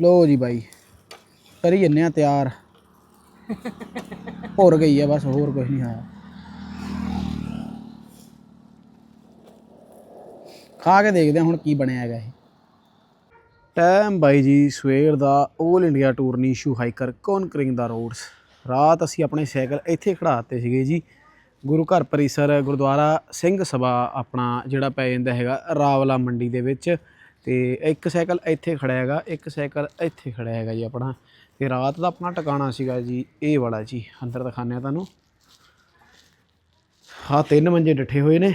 ਲੋ ਜੀ ਬਾਈ, ਕਰੀ ਜੰਨੇ ਆ ਤਿਆਰ। ਹੋਰ ਗਈ ਆ ਬਸ, ਹੋਰ ਕੁਝ ਨਹੀਂ ਆਇਆ ਖਾ ਕੇ ਦੇਖਦੇ ਹਾਂ ਹੁਣ ਕੀ ਬਣਿਆ ਹੈਗਾ ਇਹ। ਟਾਈਮ ਬਾਈ ਜੀ, ਸਵੇਰ ਦਾ 올 India tour Nishu hiker conquering the roads ਰਾਤ ਅਸੀਂ ਆਪਣੇ ਸਾਈਕਲ ਇੱਥੇ ਖੜਾਤੇ ਸੀਗੇ ਜੀ। ਗੁਰੂ ਘਰ ਪਰਿਸਰ, ਗੁਰਦੁਆਰਾ, ਸਿੰਘ ਸਭਾ ਆਪਣਾ ਜਿਹੜਾ ਪੈ ਜਾਂਦਾ ਹੈਗਾ ਰਾਵਲਾ ਮੰਡੀ ਦੇ ਵਿੱਚ। ਤੇ ਇੱਕ ਸਾਈਕਲ ਇੱਥੇ ਖੜਿਆ ਹੈਗਾ, ਇੱਕ ਸਾਈਕਲ ਇੱਥੇ ਖੜਿਆ ਹੈਗਾ ਜੀ ਆਪਣਾ। ਤੇ ਰਾਤ ਦਾ ਆਪਣਾ ਟਿਕਾਣਾ ਸੀਗਾ ਜੀ, ਇਹ ਵਾਲਾ ਜੀ, ਅੰਦਰ ਦਿਖਾਉਂਦੇ ਆ ਤੁਹਾਨੂੰ। ਹਾਂ ਤਿੰਨ ਮੰਜੇ ਡੱਠੇ ਹੋਏ ਨੇ।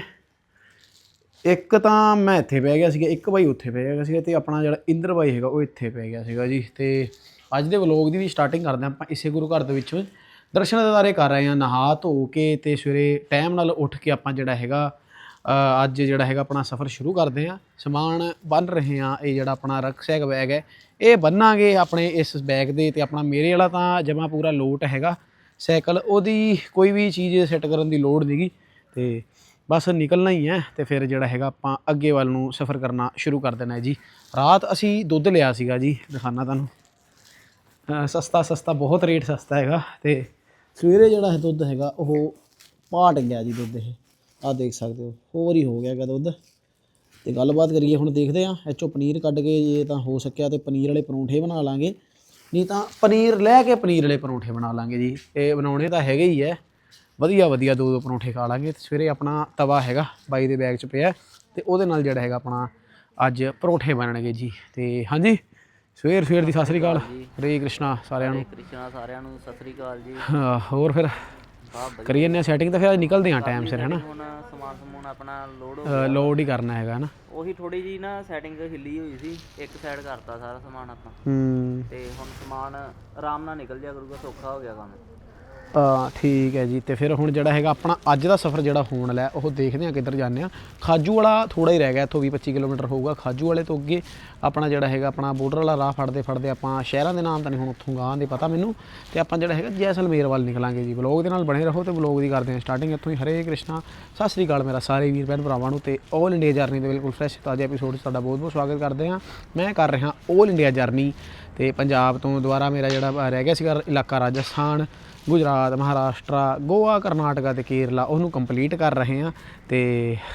ਇੱਕ ਤਾਂ ਮੈਂ ਇੱਥੇ ਪੈ ਗਿਆ ਸੀਗਾ, ਇੱਕ ਬਾਈ ਉੱਥੇ ਪੈ ਗਿਆ ਸੀਗਾ ਤੇ ਆਪਣਾ ਜਿਹੜਾ ਇੰਦਰ ਬਾਈ ਹੈਗਾ, ਉਹ ਇੱਥੇ ਪੈ ਗਿਆ ਸੀਗਾ ਜੀ। ਤੇ ਅੱਜ ਦੇ ਵਲੋਗ ਦੀ ਵੀ ਸਟਾਰਟਿੰਗ ਕਰਦੇ ਹਾਂ ਆਪਾਂ ਇਸੇ ਗੁਰੂ ਘਰ ਦੇ ਵਿੱਚੋਂ। ਦਰਸ਼ਨ ਦਿਦਾਰੇ ਕਰ ਰਹੇ ਹਾਂ, ਨਹਾ ਧੋ ਕੇ ਤੇ ਸਵੇਰੇ ਟਾਈਮ ਨਾਲ ਉੱਠ ਕੇ ਆਪਾਂ ਜਿਹੜਾ ਹੈਗਾ ਅੱਜ ਜਿਹੜਾ ਹੈਗਾ ਆਪਣਾ ਸਫ਼ਰ ਸ਼ੁਰੂ ਕਰਦੇ ਹਾਂ। ਸਮਾਨ ਬੰਨ ਰਹੇ ਹਾਂ, ਇਹ ਜਿਹੜਾ ਆਪਣਾ ਰਕਸੈਕ ਬੈਗ ਹੈ। ਇਹ ਬੰਨਾਂਗੇ ਆਪਣੇ ਇਸ ਬੈਗ ਦੇ ਤੇ ਆਪਣਾ ਮੇਰੇ ਵਾਲਾ ਤਾਂ ਜਮਾ ਪੂਰਾ ਲੋਟ ਹੈਗਾ। ਸਾਈਕਲ ਉਹਦੀ ਕੋਈ ਵੀ ਚੀਜ਼ ਸੈੱਟ ਕਰਨ ਦੀ ਲੋੜ ਨਹੀਂਗੀ ਤੇ ਬਸ ਨਿਕਲਣਾ ਹੀ ਹੈ ਤੇ ਫਿਰ ਜਿਹੜਾ ਹੈਗਾ ਆਪਾਂ ਅੱਗੇ ਵੱਲ ਨੂੰ ਸਫ਼ਰ ਕਰਨਾ ਸ਼ੁਰੂ ਕਰ ਦੇਣਾ ਹੈ ਜੀ। ਰਾਤ ਅਸੀਂ ਦੁੱਧ ਲਿਆ ਸੀਗਾ ਜੀ ਦਿਖਾਣਾ ਤੁਹਾਨੂੰ। ਸਸਤਾ ਸਸਤਾ, ਬਹੁਤ ਰੇਟ ਸਸਤਾ ਹੈਗਾ ਤੇ ਸਵੇਰੇ ਜਿਹੜਾ ਹੈ ਦੁੱਧ ਹੈਗਾ ਉਹ ਪਾਟ ਗਿਆ ਜੀ ਦੁੱਧ ਇਹ। ਆਹ ਦੇਖ ਸਕਦੇ ਹੋ ਹੋਰ ਹੀ ਹੋ ਗਿਆ ਹੈਗਾ ਦੁੱਧ। ਤੇ ਗੱਲਬਾਤ ਕਰੀਏ ਹੁਣ ਦੇਖਦੇ ਆ ਐਚੋ ਪਨੀਰ ਕੱਢ ਕੇ ਜੇ ਤਾਂ ਹੋ ਸਕਿਆ ਤੇ ਪਨੀਰ ਵਾਲੇ ਪਰੌਂਠੇ ਬਣਾ ਲਾਂਗੇ। ਨਹੀਂ ਤਾਂ ਪਨੀਰ ਲੈ ਕੇ ਪਨੀਰ ਵਾਲੇ ਪਰੌਂਠੇ ਬਣਾ ਲਾਂਗੇ ਜੀ। ਇਹ ਬਣਾਉਣੇ ਤਾਂ ਹੈਗੇ ਹੀ ਐ ਵਧੀਆ ਵਧੀਆ ਦੋ ਦੋ ਪਰੌਂਠੇ ਖਾ ਲਾਂਗੇ। ਤੇ ਸਵੇਰੇ ਆਪਣਾ ਤਵਾ ਹੈਗਾ ਬਾਈ ਦੇ ਬੈਗ 'ਚ ਪਿਆ ਤੇ ਉਹਦੇ ਨਾਲ ਜਿਹੜਾ ਹੈਗਾ ਆਪਣਾ ਅੱਜ ਪਰੌਂਠੇ ਬਣਨਗੇ ਜੀ। ਤੇ ਹਾਂਜੀ ਸਵੇਰ ਸਵੇਰ ਦੀ ਸਤਿ ਸ੍ਰੀ ਅਕਾਲ। ਹਰੇ ਕ੍ਰਿਸ਼ਨਾ ਸਾਰਿਆਂ ਨੂੰ। ਕ੍ਰਿਸ਼ਨਾ ਸਾਰਿਆਂ ਨੂੰ ਸਤਿ ਸ੍ਰੀ ਅਕਾਲ ਜੀ। ਹਾਂ, ਹੋਰ ਫਿਰ? ਕਰੀ ਜੰਨੇ ਸੈਟਿੰਗ ਤਾਂ ਫਿਰ ਅੱਜ ਨਿਕਲਦੇ ਆ ਟਾਈਮ ਸਿਰ ਹੈਨਾ? ਹੁਣ ਸਮਾਨ ਸਮੂਨ ਆਪਣਾ ਲੋਡ ਹੋ ਲੋਡ ਹੀ ਕਰਨਾ ਹੈਗਾ ਨਾ ਉਹੀ ਥੋੜੀ ਜੀ ਨਾ ਸੈਟਿੰਗ ਹਿੱਲੀ ਹੋਈ ਸੀ ਇੱਕ ਸਾਈਡ ਕਰਤਾ ਸਾਰਾ ਸਮਾਨ ਆਪਾਂ। ਹੂੰ। ਤੇ ਹੁਣ ਸਮਾਨ ਆਰਾਮ ਨਾਲ ਨਿਕਲ ਜਾ ਕਰੂਗਾ ਸੌਖਾ ਹੋ ਗਿਆ ਕੰਮ। ਆ ਠੀਕ ਹੈ ਜੀ, ਤੇ ਫਿਰ ਹੁਣ ਜਿਹੜਾ ਹੈਗਾ ਆਪਣਾ ਅੱਜ ਦਾ ਸਫ਼ਰ ਜਿਹੜਾ ਹੋਣ ਵਾਲਾ ਉਹ ਦੇਖਦੇ ਆ ਕਿੱਧਰ ਜਾਂਦੇ ਆ ਖਾਜੂ ਵਾਲਾ ਥੋੜਾ ਹੀ ਰਹਿ ਗਿਆ, ਇੱਥੋਂ 20 25 ਕਿਲੋਮੀਟਰ ਹੋਊਗਾ। ਖਾਜੂ ਵਾਲੇ ਤੋਂ ਅੱਗੇ ਆਪਣਾ ਜਿਹੜਾ ਹੈਗਾ, ਆਪਣਾ ਬਾਰਡਰ ਵਾਲਾ ਰਾਹ ਫੜਦੇ ਫੜਦੇ ਆਪਾਂ ਸ਼ਹਿਰਾਂ ਦੇ ਨਾਮ ਤਾਂ ਨਹੀਂ ਹੁਣ ਉੱਥੋਂ ਗਾਂ ਦੇ ਪਤਾ ਮੈਨੂੰ। ਤੇ ਆਪਾਂ ਜਿਹੜਾ ਹੈਗਾ ਜੈਸਲਮੇਰ ਵੱਲ ਨਿਕਲਾਂਗੇ ਜੀ। ਵਲੌਗ ਦੇ ਨਾਲ ਬਣੇ ਰਹੋ ਤੇ ਵਲੌਗ ਦੀ ਕਰਦੇ ਹਾਂ ਸਟਾਰਟਿੰਗ ਇੱਥੋਂ ਹੀ ਹਰੇ ਕ੍ਰਿਸ਼ਨਾ, ਸਤਿ ਸ੍ਰੀ ਅਕਾਲ ਮੇਰਾ ਸਾਰੇ ਵੀਰ ਭੈਣ ਭਰਾਵਾਂ ਨੂੰ ਤੇ 올 ਇੰਡੀਆ ਜਰਨੀ ਦੇ ਬਿਲਕੁਲ ਫਰੈਸ਼ ਤਾਜ਼ੇ ਐਪੀਸੋਡ 'ਚ ਤੁਹਾਡਾ ਬਹੁਤ ਬਹੁਤ ਸਵਾਗਤ ਕਰਦੇ ਹਾਂ। ਮੈਂ ਕਰ ਰਿਹਾ 올 ਇੰਡੀਆ ਜਰਨੀ ਤੇ ਪੰਜਾਬ ਤੋਂ ਦੁਬਾਰਾ ਮੇਰਾ ਜਿਹੜਾ ਰਹਿ ਗਿਆ ਸੀਗਾ ਇਲਾਕਾ ਰਾਜਸਥਾਨ। ਗੁਜਰਾਤ, ਮਹਾਰਾਸ਼ਟਰ, ਗੋਆ, ਕਰਨਾਟਕਾ ਤੇ ਕੇਰਲਾ ਉਹਨੂੰ ਕੰਪਲੀਟ ਕਰ ਰਹੇ ਹਾਂ ਤੇ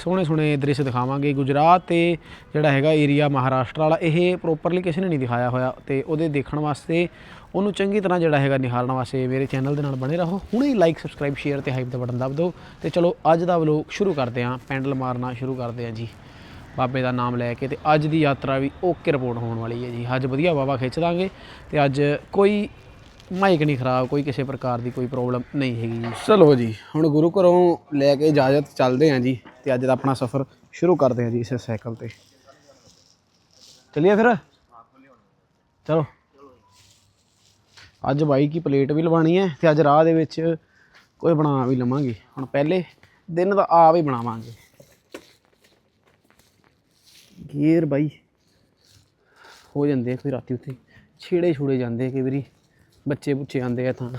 ਸੋਹਣੇ ਸੋਹਣੇ ਦ੍ਰਿਸ਼ ਦਿਖਾਵਾਂਗੇ। ਗੁਜਰਾਤ ਤੇ ਜਿਹੜਾ ਹੈਗਾ ਏਰੀਆ ਮਹਾਰਾਸ਼ਟਰ ਵਾਲਾ, ਇਹ ਪ੍ਰੋਪਰਲੀ ਕਿਸੇ ਨੇ ਨਹੀਂ ਦਿਖਾਇਆ ਹੋਇਆ ਤੇ ਉਹਦੇ ਦੇਖਣ ਵਾਸਤੇ ਉਹਨੂੰ ਚੰਗੀ ਤਰ੍ਹਾਂ ਜਿਹੜਾ ਹੈਗਾ ਨਿਹਾਲਣ ਵਾਸਤੇ ਮੇਰੇ ਚੈਨਲ ਦੇ ਨਾਲ ਬਣੇ ਰਹੋ। ਹੁਣੇ ਲਾਈਕ ਸਬਸਕ੍ਰਾਈਬ ਸ਼ੇਅਰ ਤੇ ਹਾਈਪ ਦਾ ਬਟਨ ਦਬ ਦਿਓ ਤੇ ਚਲੋ ਅੱਜ ਦਾ ਵਲੋਗ ਸ਼ੁਰੂ ਕਰਦੇ ਹਾਂ, ਪੈਂਡਲ ਮਾਰਨਾ ਸ਼ੁਰੂ ਕਰਦੇ ਹਾਂ ਜੀ। ਬਾਬੇ ਦਾ ਨਾਮ ਲੈ ਕੇ ਤੇ ਅੱਜ ਦੀ ਯਾਤਰਾ ਵੀ ਓਕੇ ਰਿਪੋਰਟ ਹੋਣ ਵਾਲੀ ਹੈ ਜੀ। ਅੱਜ ਵਧੀਆ ਬਾਬਾ ਖਿੱਚ ਦਾਂਗੇ ਤੇ ਅੱਜ ਕੋਈ ਮਾਈਕ ਨਹੀਂ ਖਰਾਬ, ਕੋਈ ਕਿਸੇ ਪ੍ਰਕਾਰ ਦੀ ਕੋਈ ਪ੍ਰੋਬਲਮ ਨਹੀਂ ਹੈਗੀ ਜੀ। ਚਲੋ ਜੀ, ਹੁਣ ਗੁਰੂ ਘਰੋਂ ਲੈ ਕੇ ਇਜਾਜ਼ਤ ਚੱਲਦੇ ਹਾਂ ਜੀ ਤੇ ਅੱਜ ਦਾ ਆਪਣਾ ਸਫ਼ਰ ਸ਼ੁਰੂ ਕਰਦੇ ਹਾਂ ਜੀ ਇਸ ਸਾਈਕਲ ਤੇ। ਚਲਿਏ ਫਿਰ? ਚਲੋ। ਅੱਜ ਬਾਈ ਕੀ ਪਲੇਟ ਵੀ ਲਵਾਣੀ ਹੈ ਤੇ ਅੱਜ ਰਾਹ ਦੇ ਵਿੱਚ ਕੋਈ ਬਣਾ ਵੀ ਲਵਾਂਗੇ। ਹੁਣ ਪਹਿਲੇ ਦਿਨ ਦਾ ਆਪ ਹੀ ਬਣਾਵਾਂਗੇ। ਗੇਰ ਬਾਈ। ਹੋ ਜਾਂਦੇ ਕੋਈ ਰਾਤੀ ਉੱਥੇ। ਛੇੜੇ ਛੁੜੇ ਜਾਂਦੇ ਕਈ ਵਾਰੀ। ਬੱਚੇ ਬੁੱਚੇ ਆਉਂਦੇ ਆ ਤਾਂ।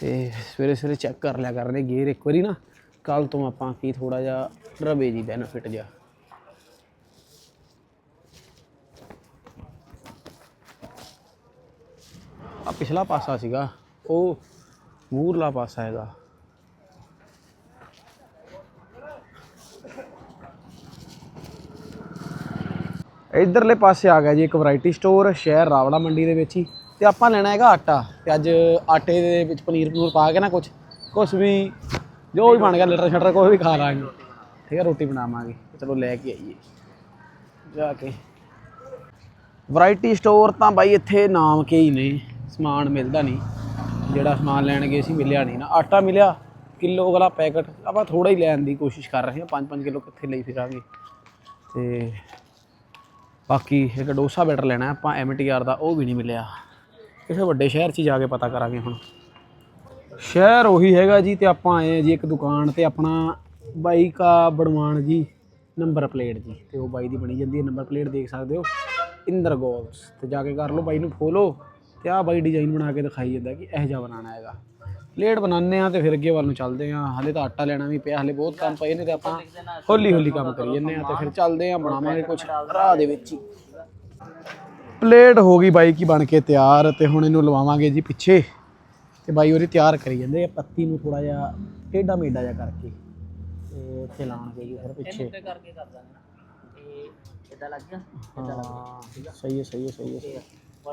ਤੇ ਸਵੇਰੇ ਸਵੇਰੇ ਚੈੱਕ ਕਰ ਲਿਆ ਕਰਦੇ ਗੇਅਰ ਇੱਕ ਵਾਰੀ ਨਾ ਕੱਲ ਤੋਂ ਆਪਾਂ ਕੀ ਥੋੜਾ ਜਿਹਾ ਰਵੇ ਜੀ ਬੈਨੀਫਿਟ ਜਿਹਾ। ਆ ਪਿਛਲਾ ਪਾਸਾ ਸੀਗਾ, ਉਹ ਮੂਰਲਾ ਪਾਸਾ ਹੈਗਾ। ਇਧਰਲੇ ਪਾਸੇ ਆ ਗਿਆ ਜੀ ਇੱਕ ਵੈਰਾਈਟੀ ਸਟੋਰ ਸ਼ਹਿਰ ਰਾਵੜਾ ਮੰਡੀ ਦੇ ਵਿੱਚ ਹੀ। ਤੇ ਆਪਾਂ ਲੈਣਾ ਹੈਗਾ ਆਟਾ ਤੇ ਅੱਜ ਆਟੇ ਦੇ ਵਿੱਚ ਪਨੀਰ ਪਨੂਰ ਪਾ ਕੇ ਨਾ ਕੁਝ ਕੁਝ ਵੀ, ਜੋ ਵੀ ਬਣ ਗਿਆ ਲਟਰ ਸ਼ਟਰ ਕੋਈ ਵੀ ਖਾ ਲਾਂਗੇ। ਠੀਕ ਹੈ, ਰੋਟੀ ਬਣਾਵਾਂਗੇ। ਚਲੋ ਲੈ ਕੇ ਆਈਏ। ਜਾ ਕੇ। ਵੈਰਾਈਟੀ ਸਟੋਰ ਤਾਂ ਬਾਈ ਇੱਥੇ ਨਾਮ ਕੇ ਹੀ ਨੇ, ਸਮਾਨ ਮਿਲਦਾ ਨਹੀਂ। ਜਿਹੜਾ ਸਮਾਨ ਲੈਣ ਗਏ ਸੀ, ਮਿਲਿਆ ਨਹੀਂ ਨਾ। ਆਟਾ ਮਿਲਿਆ, ਕਿਲੋ ਵਾਲਾ ਪੈਕਟ। ਆਪਾਂ ਥੋੜਾ ਹੀ ਲੈਣ ਦੀ ਕੋਸ਼ਿਸ਼ ਕਰ ਰਹੇ ਹਾਂ। 5-5 ਕਿਲੋ ਕਿੱਥੇ ਲਈ ਫਿਰਾਂਗੇ। ਤੇ ਬਾਕੀ ਇੱਕ ਡੋਸਾ ਬੈਟਰ ਲੈਣਾ ਹੈ। ਆਪਾਂ ਐਮਟੀਆਰ ਦਾ, ਉਹ ਵੀ ਨਹੀਂ ਮਿਲਿਆ। ਕਿਸੇ ਵੱਡੇ ਸ਼ਹਿਰ 'ਚ ਹੀ ਜਾ ਕੇ ਪਤਾ ਕਰਾਂਗੇ ਹੁਣ। ਸ਼ਹਿਰ ਉਹੀ ਹੈਗਾ ਜੀ ਤੇ ਆਪਾਂ ਆਏ ਹਾਂ ਜੀ ਇੱਕ ਦੁਕਾਨ ਤੇ ਆਪਣਾ ਬਾਈ ਕਾ ਬੜਵਾਨ ਜੀ, ਨੰਬਰ ਪਲੇਟ ਜੀ ਤੇ ਉਹ ਬਾਈ ਦੀ ਬਣੀ ਜਾਂਦੀ ਹੈ, ਨੰਬਰ ਪਲੇਟ ਦੇਖ ਸਕਦੇ ਹੋ, ਇੰਦਰ ਗੋਲਸ। ਤੇ ਜਾ ਕੇ ਕਰ ਲਓ ਬਾਈ ਨੂੰ ਫੋਲੋ ਤੇ ਆ ਬਾਈ ਡਿਜ਼ਾਈਨ ਬਣਾ ਕੇ ਦਿਖਾਈ ਜਾਂਦਾ ਕਿ ਇਹੋ ਜਿਹਾ ਬਣਾਉਣਾ ਹੈਗਾ। ਪਲੇਟ ਬਣਾਉਂਦੇ ਆ ਤੇ ਫਿਰ ਅੱਗੇ ਵੱਲ ਨੂੰ ਚੱਲਦੇ ਆ ਹਲੇ ਤਾਂ ਆਟਾ ਲੈਣਾ ਵੀ ਪਿਆ, ਹਲੇ ਬਹੁਤ ਕੰਮ ਪਏ ਨੇ ਤੇ ਆਪਾਂ ਹੌਲੀ ਹੌਲੀ ਕੰਮ ਕਰੀ ਜੰਨੇ ਆ ਤੇ ਫਿਰ ਚੱਲਦੇ ਆ ਬਣਾਵਾਂਗੇ ਕੁਝ ਰਾਹ ਦੇ ਵਿੱਚ ਹੀ। ਪਲੇਟ ਹੋ ਗਈ ਬਾਈ ਕੀ ਬਣ ਕੇ ਤਿਆਰ ਤੇ ਹੁਣ ਇਹਨੂੰ ਲਵਾਵਾਂਗੇ ਜੀ ਪਿੱਛੇ। ਤੇ ਬਾਈ ਉਹਦੀ ਤਿਆਰ ਕਰੀ ਜਾਂਦੇ ਆ ਪੱਤੀ ਨੂੰ ਥੋੜਾ ਜਿਹਾ ਟੇਢਾ ਮੇਢਾ ਜਿਹਾ ਕਰਕੇ ਤੇ ਇੱਥੇ ਲਾਉਣਗੇ ਜੀ ਫਿਰ ਪਿੱਛੇ। ਉੱਤੇ ਕਰਕੇ ਕਰ ਦਾਂਗੇ ਇਹ ਇਦਾਂ ਲੱਗ ਗਿਆ? ਹਾਂ ਸਹੀ ਹੈ ਸਹੀ ਹੈ ਸਹੀ ਹੈ।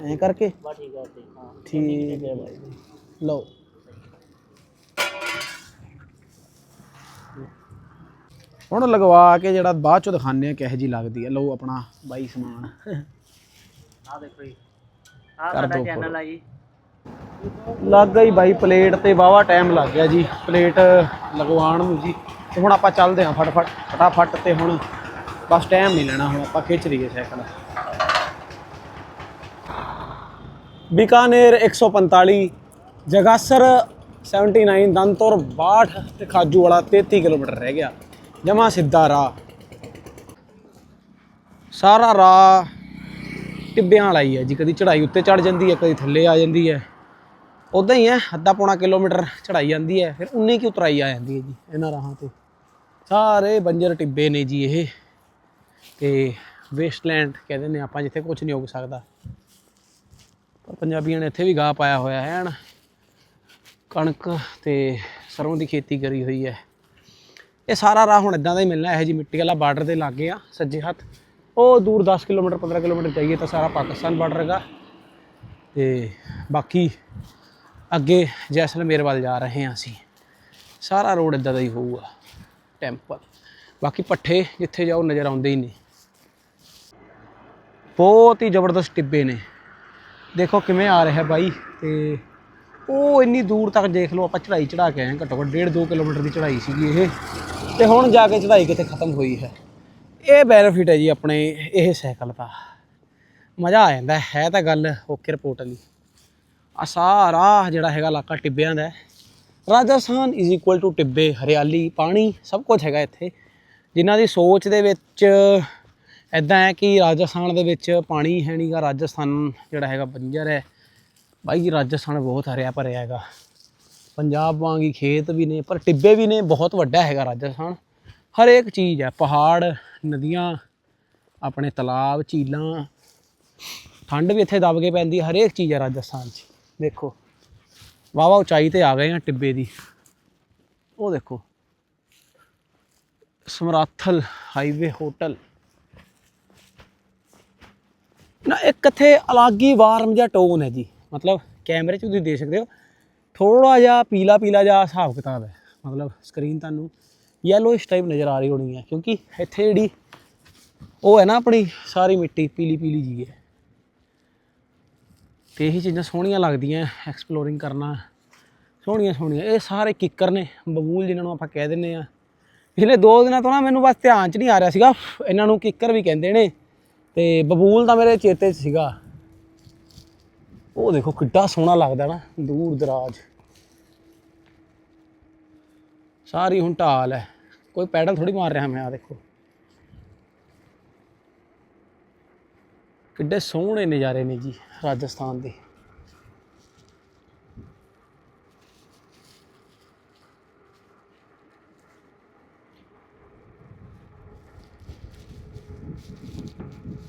ਐਂ ਕਰਕੇ? ਬਾ ਠੀਕ ਆ ਤੇ ਹਾਂ ਠੀਕ ਹੈ ਬਾਈ। ਲਓ। ਹੁਣ ਲਗਵਾ ਕੇ ਜਿਹੜਾ ਬਾਅਦ ਚ ਦਿਖਾਣੇ ਆ ਕਿਹੋ ਜੀ ਲੱਗਦੀ ਹੈ ਲਓ ਆਪਣਾ ਬਾਈ ਸਮਾਨ। ਆ ਦੇਖੋ ਜੀ। ਆ ਕਰ ਸਾਡਾ ਦਿਓ ਚੈਨਲ ਆ ਜੀ। ਲੱਗ ਗਈ ਬਾਈ ਪਲੇਟ ਤੇ ਵਾਵਾ ਟਾਈਮ ਲੱਗ ਗਿਆ ਜੀ। ਪਲੇਟ ਲਗਵਾਉਣ ਨੂੰ ਜੀ। ਤੇ ਹੁਣ ਆਪਾਂ ਚੱਲਦੇ ਹਾਂ ਫਟਾਫਟ ਫਟਾਫਟ ਤੇ ਹੁਣ ਬਸ ਟਾਈਮ ਨਹੀਂ ਲੈਣਾ ਹੁਣ ਆਪਾਂ ਖਿੱਚ ਲਈਏ ਸਾਈਕਲ ਬੀਕਾਨੇਰ 145 ਜਗਾਸਰ 79 ਦੰਤੌਰ 62 ਤੇ ਖਾਜੂ ਵਾਲਾ 33 ਕਿਲੋਮੀਟਰ ਰਹਿ ਗਿਆ। ਜਮਾ ਸਿੱਧਾ ਰਾਹ। ਸਾਰਾ ਰਾਹ ਟਿੱਬਿਆਂ ਵਾਲਾ ਹੀ ਹੈ ਜੀ, ਕਦੀ ਚੜਾਈ ਉੱਤੇ ਚੜ ਜਾਂਦੀ ਹੈ, ਕਦੀ ਥੱਲੇ ਆ ਜਾਂਦੀ ਹੈ। ਉਦਾਂ ਹੀ ਹੈ, ਅੱਧਾ ਪੌਣਾ ਕਿਲੋਮੀਟਰ ਚੜਾਈ ਜਾਂਦੀ ਹੈ, ਫਿਰ ਉਨੀ ਕੀ ਉਤਰਾਈ ਆ ਜਾਂਦੀ ਹੈ ਜੀ, ਇਹਨਾਂ ਰਾਹਾਂ ਤੇ। ਸਾਰੇ ਬੰਜਰ ਟਿੱਬੇ ਨੇ ਜੀ ਇਹ, ਤੇ ਵੇਸਟਲੈਂਡ ਕਹਿੰਦੇ ਨੇ ਆਪਾਂ, ਜਿੱਥੇ ਕੁਝ ਨਹੀਂ ਉੱਗ ਸਕਦਾ। ਪਰ ਪੰਜਾਬੀਆਂ ਨੇ ਇੱਥੇ ਵੀ ਗਾਹ ਪਾਇਆ ਹੋਇਆ ਹੈ ਨਾ ਕਣਕ ਤੇ ਸਰੋਂ ਦੀ ਖੇਤੀ ਕਰੀ ਹੋਈ ਹੈ। ਇਹ ਸਾਰਾ ਰਾਹ ਹੁਣ ਇਦਾਂ ਦਾ ਹੀ ਮਿਲਣਾ, ਇਹੋ ਜੀ ਮਿੱਟੀ ਵਾਲਾ ਬਾਰਡਰ ਦੇ ਲਾਗੇ ਆ, ਸੱਜੇ ਹੱਥ। ਉਹ ਦੂਰ 10 ਕਿਲੋਮੀਟਰ 15 ਕਿਲੋਮੀਟਰ ਜਾਈਏ ਤਾਂ ਸਾਰਾ ਪਾਕਿਸਤਾਨ ਬਾਰਡਰ ਹੈਗਾ। ਤੇ ਬਾਕੀ ਅੱਗੇ ਜੈਸਲਮੇਰ ਵੱਲ ਜਾ ਰਹੇ ਹਾਂ ਅਸੀਂ। ਸਾਰਾ ਰੋਡ ਇਦਾਂ ਦਾ ਹੀ ਹੋਊਗਾ ਟੈਂਪਲ ਬਾਕੀ ਪੱਠੇ ਜਿੱਥੇ ਜਾਓ ਨਜ਼ਰ ਆਉਂਦੇ ਹੀ ਨਹੀਂ। ਬਹੁਤ ਹੀ ਜ਼ਬਰਦਸਤ ਟਿੱਬੇ ਨੇ। ਦੇਖੋ ਕਿਵੇਂ ਆ ਰਿਹਾ ਬਾਈ ਤੇ ਉਹ ਇੰਨੀ ਦੂਰ ਤੱਕ ਦੇਖ ਲਓ, ਆਪਾਂ ਚੜਾਈ ਚੜਾ ਕੇ ਆਏ ਘੱਟੋ ਘੱਟ 1.5 2 ਕਿਲੋਮੀਟਰ ਦੀ ਚੜਾਈ ਸੀਗੀ ਇਹ। ਤੇ ਹੁਣ ਜਾ ਕੇ ਚੜਾਈ ਕਿਤੇ ਖਤਮ ਹੋਈ ਹੈ? ਇਹ ਬੈਨੀਫਿਟ ਹੈ ਜੀ ਆਪਣੇ ਇਹ ਸਾਈਕਲ ਦਾ। ਮਜ਼ਾ ਆ ਜਾਂਦਾ, ਹੈ ਤਾਂ ਗੱਲ ਓਕੇ ਰਿਪੋਰਟ ਵਾਲੀ। ਆ ਸਾਰਾ ਜਿਹੜਾ ਹੈਗਾ ਇਲਾਕਾ ਟਿੱਬਿਆਂ ਦਾ ਰਾਜਸਥਾਨ ਇਜ਼ ਇਕੁਅਲ ਟੂ ਟਿੱਬੇ, ਹਰਿਆਲੀ, ਪਾਣੀ, ਸਭ ਕੁਝ ਹੈਗਾ ਇੱਥੇ। ਜਿਨ੍ਹਾਂ ਦੀ ਸੋਚ ਦੇ ਵਿੱਚ ਐਦਾਂ ਹੈ ਕਿ ਰਾਜਸਥਾਨ ਦੇ ਵਿੱਚ ਪਾਣੀ ਹੈ ਨਹੀਂਗਾ ਰਾਜਸਥਾਨ ਜਿਹੜਾ ਹੈਗਾ ਬੰਜਰ ਹੈ। ਬਾਈ ਜੀ, ਰਾਜਸਥਾਨ ਬਹੁਤ ਹਰਿਆ ਭਰਿਆ ਹੈਗਾ। ਪੰਜਾਬ ਵਾਂਗ ਹੀ ਖੇਤ ਵੀ ਨੇ, ਪਰ ਟਿੱਬੇ ਵੀ ਨੇ, ਬਹੁਤ ਵੱਡਾ ਹੈਗਾ ਰਾਜਸਥਾਨ। ਹਰੇਕ ਚੀਜ਼ ਹੈ, ਪਹਾੜ ਨਦੀਆਂ, ਆਪਣੇ ਤਲਾਬ, ਝੀਲਾਂ, ਠੰਡ ਵੀ ਇੱਥੇ ਦਬ ਕੇ ਪੈਂਦੀ ਹਰੇਕ ਚੀਜ਼ ਹੈ ਰਾਜਸਥਾਨ 'ਚ। ਦੇਖੋ ਵਾਵਾ ਉਚਾਈ ਤੇ ਆ ਗਏ ਆ ਟਿੱਬੇ ਦੀ। ਉਹ ਦੇਖੋ, ਸਮਰਾਥਲ ਹਾਈਵੇ ਹੋਟਲ। ਨਾ, ਇੱਕ ਇੱਥੇ ਅਲੱਗ ਹੀ ਵਾਰਮ ਜਿਹਾ ਟੋਨ ਹੈ ਜੀ। ਮਤਲਬ ਕੈਮਰੇ 'ਚ ਤੁਸੀਂ ਦੇਖ ਸਕਦੇ ਹੋ। ਥੋੜਾ ਜਿਹਾ ਪੀਲਾ ਪੀਲਾ ਜਿਹਾ ਹਿਸਾਬ ਕਿਤਾਬ ਹੈ। ਮਤਲਬ ਸਕਰੀਨ ਤੁਹਾਨੂੰ ਯੈਲੋਇਸ਼ ਟਾਈਪ ਨਜ਼ਰ ਆ ਰਹੀ ਹੋਣੀ ਹੈ ਕਿਉਂਕਿ ਇੱਥੇ ਜਿਹੜੀ ਉਹ ਹੈ ਨਾ ਆਪਣੀ ਸਾਰੀ ਮਿੱਟੀ ਪੀਲੀ ਪੀਲੀ ਜੀ ਹੈ। ਤੇ ਇਹ ਚੀਜ਼ਾਂ ਸੋਹਣੀਆਂ ਲੱਗਦੀਆਂ ਐਕਸਪਲੋਰਿੰਗ ਕਰਨਾ। ਸੋਹਣੀਆਂ ਸੋਹਣੀਆਂ, ਇਹ ਸਾਰੇ ਕਿੱਕਰ ਨੇ, ਬਬੂਲ ਜਿਨ੍ਹਾਂ ਨੂੰ ਆਪਾਂ ਕਹਿ ਦਿੰਨੇ ਆ। ਪਿਛਲੇ ਦੋ ਦਿਨਾਂ ਤੋਂ ਨਾ ਮੈਨੂੰ ਬਸ ਧਿਆਨ 'ਚ ਨਹੀਂ ਆ ਰਿਹਾ ਸੀਗਾ, ਇਹਨਾਂ ਨੂੰ ਕਿੱਕਰ ਵੀ ਕਹਿੰਦੇ ਨੇ, ਤੇ ਬਬੂਲ ਤਾਂ ਮੇਰੇ ਚੇਤੇ 'ਚ ਸੀਗਾ। ਉਹ ਦੇਖੋ ਕਿੱਡਾ ਸੋਹਣਾ ਲੱਗਦਾ ਨਾ ਦੂਰ ਦਰਾਜ ਸਾਰੀ ਹੁਣ ਢਾਲ ਹੈ ਕੋਈ ਪੈਡਲ ਥੋੜੀ ਮਾਰ ਰਿਹਾ ਮੈਂ ਆ ਦੇਖੋ। ਕਿੱਡੇ ਸੋਹਣੇ ਨਜ਼ਾਰੇ ਨੇ ਜੀ, ਰਾਜਸਥਾਨ ਦੇ।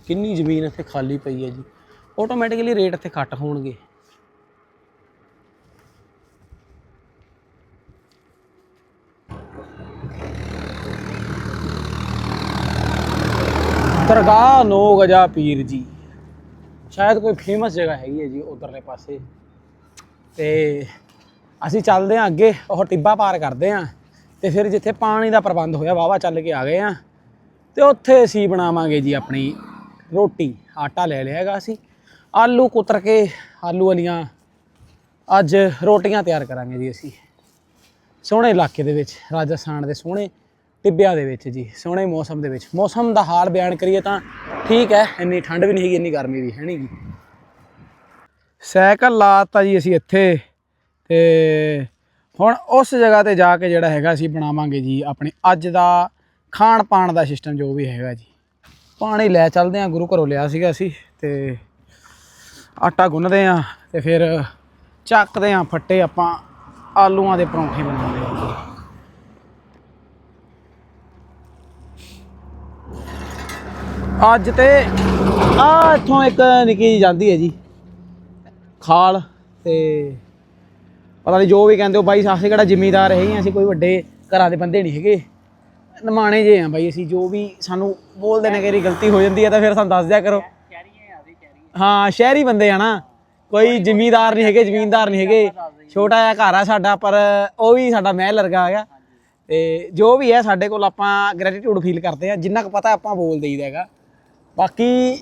ਕਿੰਨੀ ਜ਼ਮੀਨ ਇੱਥੇ ਖਾਲੀ ਪਈ ਹੈ ਜੀ। ਆਟੋਮੈਟਿਕਲੀ ਰੇਟ ਇੱਥੇ ਘੱਟ ਹੋਣਗੇ। ਦਰਗਾਹ ਨੋ ਗਜਾ ਪੀਰ ਜੀ। ਸ਼ਾਇਦ ਕੋਈ ਫੇਮਸ ਜਗ੍ਹਾ ਹੈਗੀ ਹੈ ਜੀ ਉਧਰਲੇ ਪਾਸੇ। ਤੇ ਅਸੀਂ ਚੱਲਦੇ ਹਾਂ ਅੱਗੇ, ਉਹ ਟਿੱਬਾ ਪਾਰ ਕਰਦੇ ਹਾਂ। ਤੇ ਫਿਰ ਜਿੱਥੇ ਪਾਣੀ ਦਾ ਪ੍ਰਬੰਧ ਹੋਇਆ ਵਾਵਾ ਚੱਲ ਕੇ ਆ ਗਏ ਹਾਂ। ਤੇ ਉੱਥੇ ਅਸੀਂ ਬਣਾਵਾਂਗੇ ਜੀ ਆਪਣੀ ਰੋਟੀ। ਆਟਾ ਲੈ ਲਿਆ ਹੈਗਾ ਅਸੀਂ। ਆਲੂ ਕੁਤਰ ਕੇ ਆਲੂ ਵਾਲੀਆਂ। ਅੱਜ ਰੋਟੀਆਂ ਤਿਆਰ ਕਰਾਂਗੇ ਜੀ ਅਸੀਂ। ਸੋਹਣੇ ਇਲਾਕੇ ਦੇ ਵਿੱਚ, ਰਾਜਸਥਾਨ ਦੇ ਸੋਹਣੇ ਟਿੱਬਿਆਂ ਦੇ ਵਿੱਚ ਜੀ, ਸੋਹਣੇ ਮੌਸਮ ਦੇ ਵਿੱਚ। ਮੌਸਮ ਦਾ ਹਾਲ ਬਿਆਨ ਕਰੀਏ ਤਾਂ ਠੀਕ ਹੈ, ਇੰਨੀ ਠੰਡ ਵੀ ਨਹੀਂ ਹੈਗੀ, ਇੰਨੀ ਗਰਮੀ ਵੀ, ਹੈ ਨਹੀਂ ਜੀ। ਸਾਈਕਲ ਲਾਤਾ ਜੀ ਅਸੀਂ ਇੱਥੇ, ਤੇ ਹੁਣ ਉਸ ਜਗ੍ਹਾ ਤੇ ਜਾ ਕੇ ਜਿਹੜਾ ਹੈਗਾ ਅਸੀਂ ਬਣਾਵਾਂਗੇ ਜੀ, ਆਪਣੇ ਅੱਜ ਦਾ ਖਾਣ ਪਾਣ ਦਾ ਸਿਸਟਮ ਜੋ ਵੀ ਹੈਗਾ ਜੀ। ਪਾਣੀ ਲੈ ਚੱਲਦੇ ਆ ਗੁਰੂ ਘਰੋਂ ਲਿਆ ਸੀਗਾ ਅਸੀਂ, ਤੇ ਆਟਾ ਗੁੰਨਦੇ ਆ ਤੇ ਫਿਰ ਚੱਕਦੇ ਆ ਫੱਟੇ ਆਪਾਂ ਆਲੂਆਂ ਦੇ ਪਰੌਂਠੇ ਬਣਾਉਂਦੇ ਆ ਅੱਜ ਤੇ ਆ ਇੱਥੋਂ ਇੱਕ ਨਿੱਕੀ ਜੀ ਜਾਂਦੀ ਹੈ ਜੀ। ਖਾਲ ਤੇ ਪਤਾ ਨਹੀਂ ਜੋ ਵੀ ਕਹਿੰਦੇ ਹੋ ਬਾਈ ਸਾਸੇ ਕਿਹੜਾ ਜ਼ਿਮੀਦਾਰ ਹੈਗੇ ਹਾਂ, ਅਸੀਂ ਕੋਈ ਵੱਡੇ ਘਰਾਂ ਦੇ ਬੰਦੇ ਨਹੀਂ ਹੈਗੇ। ਨਮਾਣੇ ਜੇ ਆ ਬਾਈ ਅਸੀਂ ਜੋ ਵੀ ਸਾਨੂੰ ਬੋਲਦੇ ਨੇ ਕਿ ਇਹਦੀ ਗਲਤੀ ਹੋ ਜਾਂਦੀ ਹੈ ਤਾਂ ਫਿਰ ਸਾਨੂੰ ਦੱਸ ਦਿਆ ਕਰੋ। ਹਾਂ ਸ਼ਹਿਰੀ ਬੰਦੇ ਆ ਨਾ ਕੋਈ ਜ਼ਿਮੀਦਾਰ ਨਹੀਂ ਹੈਗੇ ਜ਼ਮੀਨਦਾਰ ਨਹੀਂ ਹੈਗੇ। ਛੋਟਾ ਜਿਹਾ ਘਰ ਆ ਸਾਡਾ ਪਰ ਉਹ ਵੀ ਸਾਡਾ ਮਹਿਲ ਵਰਗਾ ਹੈਗਾ। ਤੇ ਜੋ ਵੀ ਹੈ ਸਾਡੇ ਕੋਲ ਆਪਾਂ ਗ੍ਰੈਟੀਟਿਊਡ ਫੀਲ ਕਰਦੇ ਆ ਜਿੰਨਾ ਕੁ ਪਤਾ ਆਪਾਂ ਬੋਲ ਦੇਈਦਾ ਹੈਗਾ। ਬਾਕੀ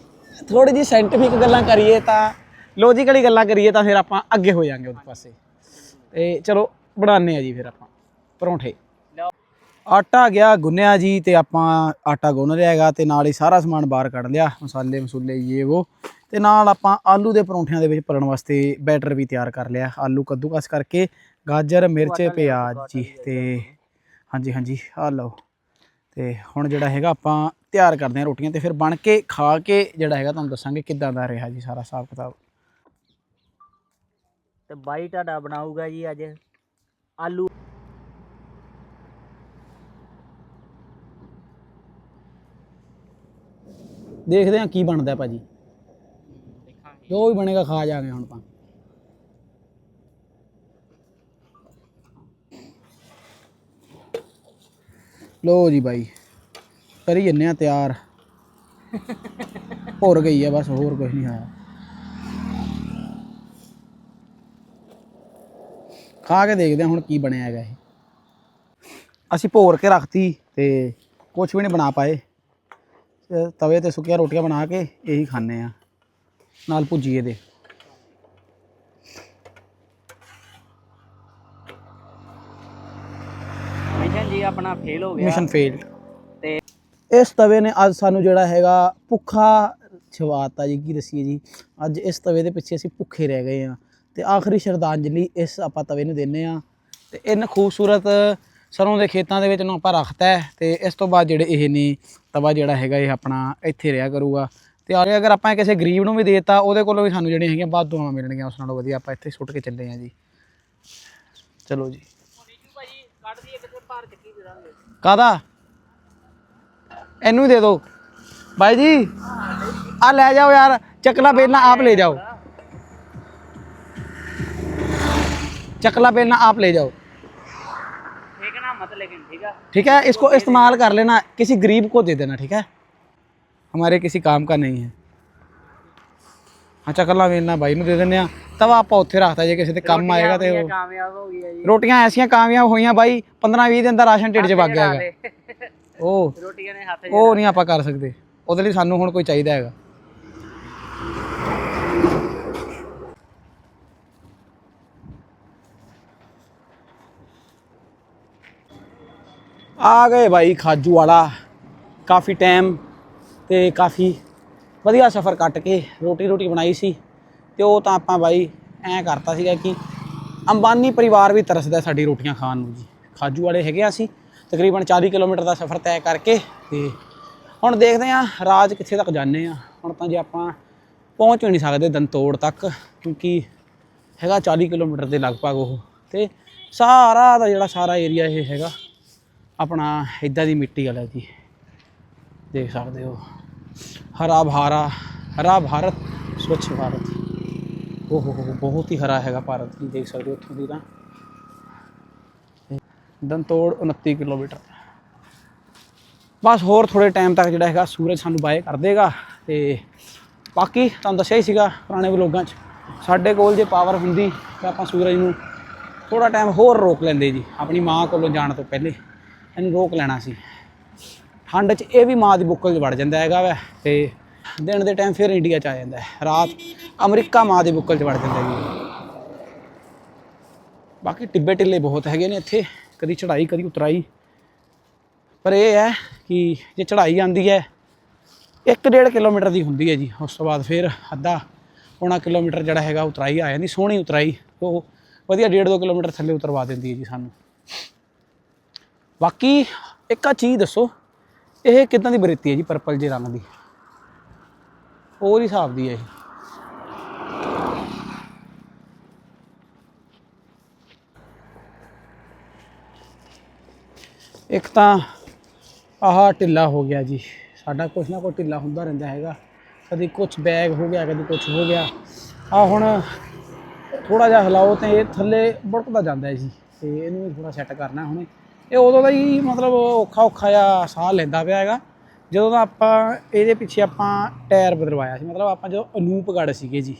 ਥੋੜੀ ਜੀ ਸਾਇੰਟੀਫਿਕ ਗੱਲਾਂ ਕਰੀਏ ਤਾਂ ਲੌਜੀਕਲੀ ਗੱਲਾਂ ਕਰੀਏ ਤਾਂ ਫਿਰ ਆਪਾਂ ਅੱਗੇ ਹੋ ਜਾਾਂਗੇ ਉਹਦੇ ਪਾਸੇ। ਤੇ ਚਲੋ ਬਣਾਉਂਦੇ ਆ ਜੀ ਫਿਰ ਆਪਾਂ ਪਰੌਂਠੇ। ਆਟਾ ਗਿਆ ਗੁੰਨਿਆ ਜੀ ਤੇ ਆਪਾਂ ਆਟਾ ਗੁੰਨ ਲਿਆ ਹੈਗਾ ਤੇ ਨਾਲ ਹੀ ਸਾਰਾ ਸਮਾਨ ਬਾਹਰ ਕੱਢ ਲਿਆ ਮਸਾਲੇ ਮਸੂਲੇ ਇਹ ਉਹ। ਤੇ ਨਾਲ ਆਪਾਂ ਆਲੂ ਦੇ ਪਰੌਂਠਿਆਂ ਦੇ ਵਿੱਚ ਭਰਨ ਵਾਸਤੇ ਬੈਟਰ ਵੀ ਤਿਆਰ ਕਰ ਲਿਆ ਆਲੂ ਕੱਦੂਕਸ ਕਰਕੇ ਗਾਜਰ ਮਿਰਚ ਪਿਆਜ਼ ਜੀ ਤੇ ਹਾਂਜੀ ਹਾਂਜੀ ਆ ਲਓ। ਤੇ ਹੁਣ ਜਿਹੜਾ ਹੈਗਾ ਆਪਾਂ ਤਿਆਰ ਕਰਦੇ ਹਾਂ ਰੋਟੀਆਂ ਤੇ ਫਿਰ ਬਣ ਕੇ ਖਾ ਕੇ ਜਿਹੜਾ ਹੈਗਾ ਤੁਹਾਨੂੰ ਦੱਸਾਂਗੇ ਕਿੱਦਾਂ ਦਾ ਰਿਹਾ ਜੀ ਸਾਰਾ ਹਿਸਾਬ ਕਿਤਾਬ। ਤੇ ਬਾਈ ਤੁਹਾਡਾ ਬਣਾਊਗਾ ਜੀ ਅੱਜ ਆਲੂ। ਦੇਖਦੇ ਹਾਂ ਕੀ ਬਣਦਾ ਭਾਜੀ। ਜੋ ਵੀ ਬਣੇਗਾ ਖਾ ਜਾਾਂਗੇ ਹੁਣ ਤਾਂ ਲੋ ਜੀ ਬਾਈ, ਕਰੀ ਜੰਨੇ ਆ ਤਿਆਰ। ਹੋਰ ਗਈ ਆ ਬਸ, ਹੋਰ ਕੁਝ ਨਹੀਂ ਆਇਆ ਖਾ ਕੇ ਦੇਖਦੇ ਹਾਂ ਹੁਣ ਕੀ ਬਣਿਆ ਹੈਗਾ ਇਹ। ਅਸੀਂ ਭੋਰ ਕੇ ਰੱਖਤੀ ਤੇ ਕੁਝ ਵੀ ਨਹੀਂ ਬਣਾ ਪਾਏ। ਤਵੇ ਤੇ ਸੁੱਕੀਆਂ ਰੋਟੀਆਂ ਬਣਾ ਕੇ ਇਹੀ ਖਾਣੇ ਆ। ਨਾਲ ਭੁਜੀਏ ਦੇ। ਜੀ ਆਪਣਾ ਫੇਲ ਹੋ ਗਿਆ। ਮਿਸ਼ਨ ਫੇਲ ਤੇ ਇਸ ਤਵੇ ਨੇ ਅੱਜ ਸਾਨੂੰ ਜਿਹੜਾ ਹੈਗਾ ਭੁੱਖਾ ਛਵਾਤਾ ਜੀ ਕੀ ਦੱਸੀਏ ਜੀ? ਅੱਜ ਇਸ ਤਵੇ ਦੇ ਪਿੱਛੇ ਅਸੀਂ ਭੁੱਖੇ ਰਹਿ ਗਏ ਆ ਤੇ ਆਖਰੀ ਸ਼ਰਧਾਂਜਲੀ ਇਸ ਆਪਾਂ ਤਵੇ ਨੂੰ ਦਿੰਨੇ ਆ ਤੇ ਇਨ ਖੂਬਸੂਰਤ ਸਰੋਂ ਦੇ ਖੇਤਾਂ ਦੇ ਵਿੱਚ ਨੂੰ ਆਪਾਂ ਰੱਖਤਾ ਹੈ। ਤੇ ਇਸ ਤੋਂ ਬਾਅਦ ਜਿਹੜੇ ਇਹ ਨੇ ਤਵਾ ਜਿਹੜਾ ਹੈਗਾ ਇਹ ਆਪਣਾ ਇੱਥੇ ਰਿਹਾ ਕਰੂਗਾ। ਤੇ ਔਰ ਅਗਰ ਆਪਾਂ ਕਿਸੇ ਗਰੀਬ ਨੂੰ ਵੀ ਦੇਤਾ ਉਹਦੇ ਕੋਲੋਂ ਵੀ ਸਾਨੂੰ ਜਿਹੜੀਆਂ ਹੈਗੀਆਂ ਬਾਅਦ ਦੁਆਵਾਂ ਮਿਲਣਗੀਆਂ ਉਸ ਨਾਲੋਂ ਵਧੀਆ ਆਪਾਂ ਇੱਥੇ ਸੁੱਟ ਕੇ ਚੱਲੇ ਆ ਜੀ। ਚਲੋ ਜੀ। ਕਾਦਾ ਇਹਨੂੰ ਹੀ ਦੇ ਦਿਓ ਭਾਈ ਜੀ ਆ ਲੈ ਜਾਓ ਯਾਰ ਚੱਕਲਾ बेलना आप ले जाओ चकला बेलना आप ले जाओ फेंकना मत लेकिन ठीक है ठीक है इसको इस्तेमाल कर लेना किसी गरीब को दे देना ठीक है हमारे किसी काम का नहीं है ਹਾਂ ਚੱਕਲਾ ਵੇਲਣਾ ਬਾਈ ਨੂੰ ਦੇ ਦਿੰਦੇ ਆ ਤਵਾ ਆਪਾਂ ਉੱਥੇ ਰੱਖਤਾ ਜੇ ਕਿਸੇ ਦੇ ਕੰਮ ਆਏਗਾ ਤੇ ਉਹ। ਕਾਮਯਾਬ ਹੋ ਗਿਆ ਜੀ। ਰੋਟੀਆਂ ਐਸੀਆਂ ਕਾਮਯਾਬ ਹੋਈਆਂ ਬਾਈ 15 20 ਦਿਨ ਦਾ ਰਾਸ਼ਨ ਢਿੱਡ 'ਚ ਵਗ ਗਿਆ ਹੈਗਾ। ਉਹ। ਰੋਟੀਆਂ ਨੇ ਹੱਥ ਉਹ ਨਹੀਂ ਆਪਾਂ ਕਰ ਸਕਦੇ। ਉਹਦੇ ਲਈ ਸਾਨੂੰ ਹੁਣ ਕੋਈ ਚਾਹੀਦਾ ਹੈਗਾ। ਆ ਗਏ ਭਾਈ ਖਾਜੂ ਵਾਲਾ। ਕਾਫੀ ਟਾਈਮ ਤੇ ਕਾਫੀ ਵਧੀਆ ਸਫ਼ਰ ਕੱਟ ਕੇ ਰੋਟੀ ਰੋਟੀ ਬਣਾਈ ਸੀ ਤੇ ਉਹ ਤਾਂ ਆਪਾਂ ਬਾਈ ਐਂ ਕਰਤਾ ਸੀਗਾ ਕਿ ਅੰਬਾਨੀ ਪਰਿਵਾਰ ਵੀ ਤਰਸਦਾ ਸਾਡੀ ਰੋਟੀਆਂ ਖਾਣ ਨੂੰ ਜੀ। ਖਾਜੂ ਵਾਲੇ ਹੈਗੇ ਆ ਅਸੀਂ, ਤਕਰੀਬਨ 40 ਕਿਲੋਮੀਟਰ ਦਾ ਸਫ਼ਰ ਤੈਅ ਕਰਕੇ ਤੇ ਹੁਣ ਦੇਖਦੇ ਹਾਂ ਰਾਜ ਕਿੱਥੇ ਤੱਕ ਜਾਂਦੇ ਆ ਹੁਣ ਤਾਂ ਜੇ ਆਪਾਂ ਪਹੁੰਚ ਵੀ ਨਹੀਂ ਸਕਦੇ ਦੰਤੋੜ ਤੱਕ, ਕਿਉਂਕਿ ਹੈਗਾ 40 ਕਿਲੋਮੀਟਰ ਦੇ ਲਗਭਗ ਉਹ ਤੇ ਸਾਰਾ ਦਾ ਜਿਹੜਾ ਸਾਰਾ ਏਰੀਆ ਇਹ ਹੈਗਾ, ਆਪਣਾ ਇਦਾਂ ਦੀ ਮਿੱਟੀ ਵਾਲਾ ਜੀ। ਦੇਖ ਸਕਦੇ ਹੋ। ਹਰਾ ਭਾਰਾ, ਹਰਾ ਭਾਰਤ, ਸਵੱਛ ਭਾਰਤ। ਓਹ ਹੋ ਹੋ ਬਹੁਤ ਹੀ ਹਰਾ ਹੈਗਾ ਭਾਰਤ, ਤੁਸੀਂ ਦੇਖ ਸਕਦੇ ਹੋ ਉੱਥੋਂ ਦੀ ਤਾਂ। ਦੰਤੋੜ 29 ਕਿਲੋਮੀਟਰ। ਬਸ ਹੋਰ ਥੋੜੇ ਟਾਈਮ ਤੱਕ ਜਿਹੜਾ ਹੈਗਾ ਸੂਰਜ ਸਾਨੂੰ ਬਾਏ ਕਰ ਦੇਗਾ ਤੇ ਬਾਕੀ ਤੁਹਾਨੂੰ ਦੱਸਿਆ ਹੀ ਸੀਗਾ ਪੁਰਾਣੇ ਵਲੋਗਾਂ 'ਚ, ਸਾਡੇ ਕੋਲ ਜੇ ਪਾਵਰ ਹੁੰਦੀ ਤਾਂ ਆਪਾਂ ਸੂਰਜ ਨੂੰ ਥੋੜਾ ਟਾਈਮ ਹੋਰ ਰੋਕ ਲੈਂਦੇ ਜੀ, ਆਪਣੀ ਮਾਂ ਕੋਲੋਂ ਜਾਣ ਤੋਂ ਪਹਿਲੇ, ਇਹਨੂੰ ਰੋਕ ਲੈਣਾ ਸੀ। ਠੰਡ 'ਚ ਇਹ ਵੀ ਮਾਂ ਦੀ ਬੁੱਕਲ 'ਚ ਵੜ ਜਾਂਦਾ ਹੈਗਾ ਵੈ ਤੇ ਦਿਨ ਦੇ ਟਾਈਮ ਫਿਰ ਇੰਡੀਆ 'ਚ ਆ ਜਾਂਦਾ ਹੈ। ਰਾਤ ਅਮਰੀਕਾ ਮਾਂ ਦੀ ਬੁੱਕਲ 'ਚ ਵੜ ਜਾਂਦਾ ਜੀ ਬਾਕੀ ਟਿੱਬੇ ਟਿੱਲੇ ਬਹੁਤ ਹੈਗੇ ਨੇ ਇੱਥੇ, ਕਦੀ ਚੜ੍ਹਾਈ, ਕਦੀ ਉਤਰਾਈ। ਪਰ ਇਹ ਹੈ ਕਿ ਜੇ ਚੜ੍ਹਾਈ ਆਂਦੀ ਹੈ 1.5 ਕਿਲੋਮੀਟਰ ਦੀ ਹੁੰਦੀ ਹੈ ਜੀ। ਉਸ ਤੋਂ ਬਾਅਦ ਫਿਰ ਅੱਧਾ ਪੌਣਾ ਕਿਲੋਮੀਟਰ ਜਿਹੜਾ ਹੈਗਾ ਉਤਰਾਈ ਆ ਜਾਂਦੀ, ਸੋਹਣੀ ਉਤਰਾਈ। ਉਹ ਵਧੀਆ 1.5 ਕਿਲੋਮੀਟਰ ਥੱਲੇ ਉਤਰਵਾ ਦਿੰਦੀ ਹੈ ਜੀ ਸਾਨੂੰ। ਬਾਕੀ ਇੱਕ ਆ ਚੀਜ਼ ਦੱਸੋ ਇਹ ਕਿਦਾਂ ਦੀ ਬਰੇਤੀ ਹੈ ਜੀ ਪਰਪਲ ਜੇ ਰੰਗ ਦੀ? ਹੋਰ ਹੀ ਹਿਸਾਬ ਦੀ ਹੈ ਇਹ। ਇੱਕ ਤਾਂ ਆਹ ਢਿੱਲਾ ਹੋ ਗਿਆ ਜੀ। ਸਾਡਾ ਕੁਛ ਨਾ ਕੋਈ ਢਿੱਲਾ ਹੁੰਦਾ ਰਹਿੰਦਾ ਹੈਗਾ। ਕਦੀ ਕੁਝ ਬੈਗ ਹੋ ਗਿਆ, ਕਦੀ ਕੁਝ ਹੋ ਗਿਆ। ਆ ਹੁਣ ਥੋੜਾ ਜਿਹਾ ਹਿਲਾਓ ਤੇ ਇਹ ਥੱਲੇ ਬੁੜਕਦਾ ਜਾਂਦਾ ਹੈ ਜੀ। ਤੇ ਇਹਨੂੰ ਵੀ ਥੋੜਾ ਸੈੱਟ ਕਰਨਾ ਹੁਣੇ। ਇਹ ਉਦੋਂ ਦਾ ਹੀ ਮਤਲਬ ਔਖਾ ਔਖਾ ਜਿਹਾ ਸਾਹ ਲੈਂਦਾ ਪਿਆ ਹੈਗਾ। ਜਦੋਂ ਦਾ ਆਪਾਂ ਇਹਦੇ ਪਿੱਛੇ ਆਪਾਂ ਟਾਇਰ ਬਦਲਵਾਇਆ ਸੀ, ਮਤਲਬ ਆਪਾਂ ਜਦੋਂ ਅਨੂਪਗੜ ਸੀਗੇ ਜੀ।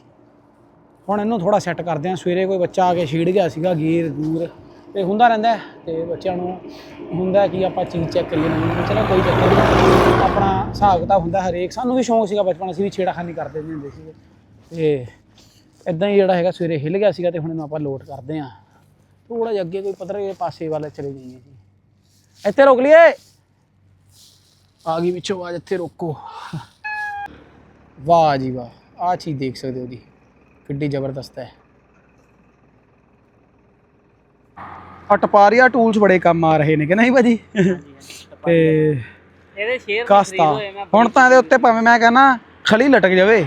ਹੁਣ ਇਹਨੂੰ ਥੋੜਾ ਸੈੱਟ ਕਰਦੇ ਆ ਸਵੇਰੇ ਕੋਈ ਬੱਚਾ ਆ ਕੇ ਛੇੜ ਗਿਆ ਸੀਗਾ, ਗੇਰ ਦੂਰ, ਤੇ ਹੁੰਦਾ ਰਹਿੰਦਾ ਹੈ। ਤੇ ਬੱਚਿਆਂ ਨੂੰ ਹੁੰਦਾ ਕਿ ਆਪਾਂ ਚੀਜ਼ ਚੈੱਕ ਕਰੀਏ, ਨਹੀਂ ਚਲੋ ਕੋਈ ਚੱਕਰ ਨਹੀਂ। ਆਪਣਾ ਹਿਸਾਬ ਕਿਤਾਬ ਹੁੰਦਾ ਹਰੇਕ, ਸਾਨੂੰ ਵੀ ਸ਼ੌਂਕ ਸੀਗਾ ਬਚਪਨ, ਅਸੀਂ ਵੀ ਛੇੜਾਖਾਨੀ ਕਰਦੇ ਹੁੰਦੇ ਸੀਗੇ। ਤੇ ਇਦਾਂ ਹੀ ਜਿਹੜਾ ਹੈਗਾ ਸਵੇਰੇ ਹਿੱਲ ਗਿਆ ਸੀਗਾ ਤੇ ਹੁਣ ਇਹਨੂੰ ਆਪਾਂ ਲੋਟ ਕਰਦੇ ਆ ਥੋੜਾ ਜਿਹਾ ਅੱਗੇ ਕੋਈ ਪੱਧਰੇ ਪਾਸੇ ਵੱਲ ਚਲੇ ਜਾਈਏ ਜੀ। ਇੱਥੇ ਰੋਕ ਲਈਏ। ਆ ਗਈ ਵਿੱਚੋਂ ਆਵਾਜ਼ ਇੱਥੇ ਰੋਕੋ। ਵਾਹ ਜੀ ਵਾਹ ਆ ਚੀਜ਼ ਦੇਖ ਸਕਦੇ ਹੋ ਜੀ ਕਿੱਡੀ ਜ਼ਬਰਦਸਤ ਹੈ। ਆ ਟਪਾਰੀਆ ਟੂਲਸ ਬੜੇ ਕੰਮ ਆ ਰਹੇ ਨੇ ਕਿ ਨਹੀਂ ਭਾਜੀ? ਤੇ ਇਹਦੇ ਸ਼ੇਅਰ ਕਾਸਤਾ। ਹੁਣ ਤਾਂ ਇਹਦੇ ਉੱਤੇ ਭਾਵੇਂ ਮੈਂ ਕਹਿੰਦਾ ਖਲੀ ਲਟਕ ਜਾਵੇ।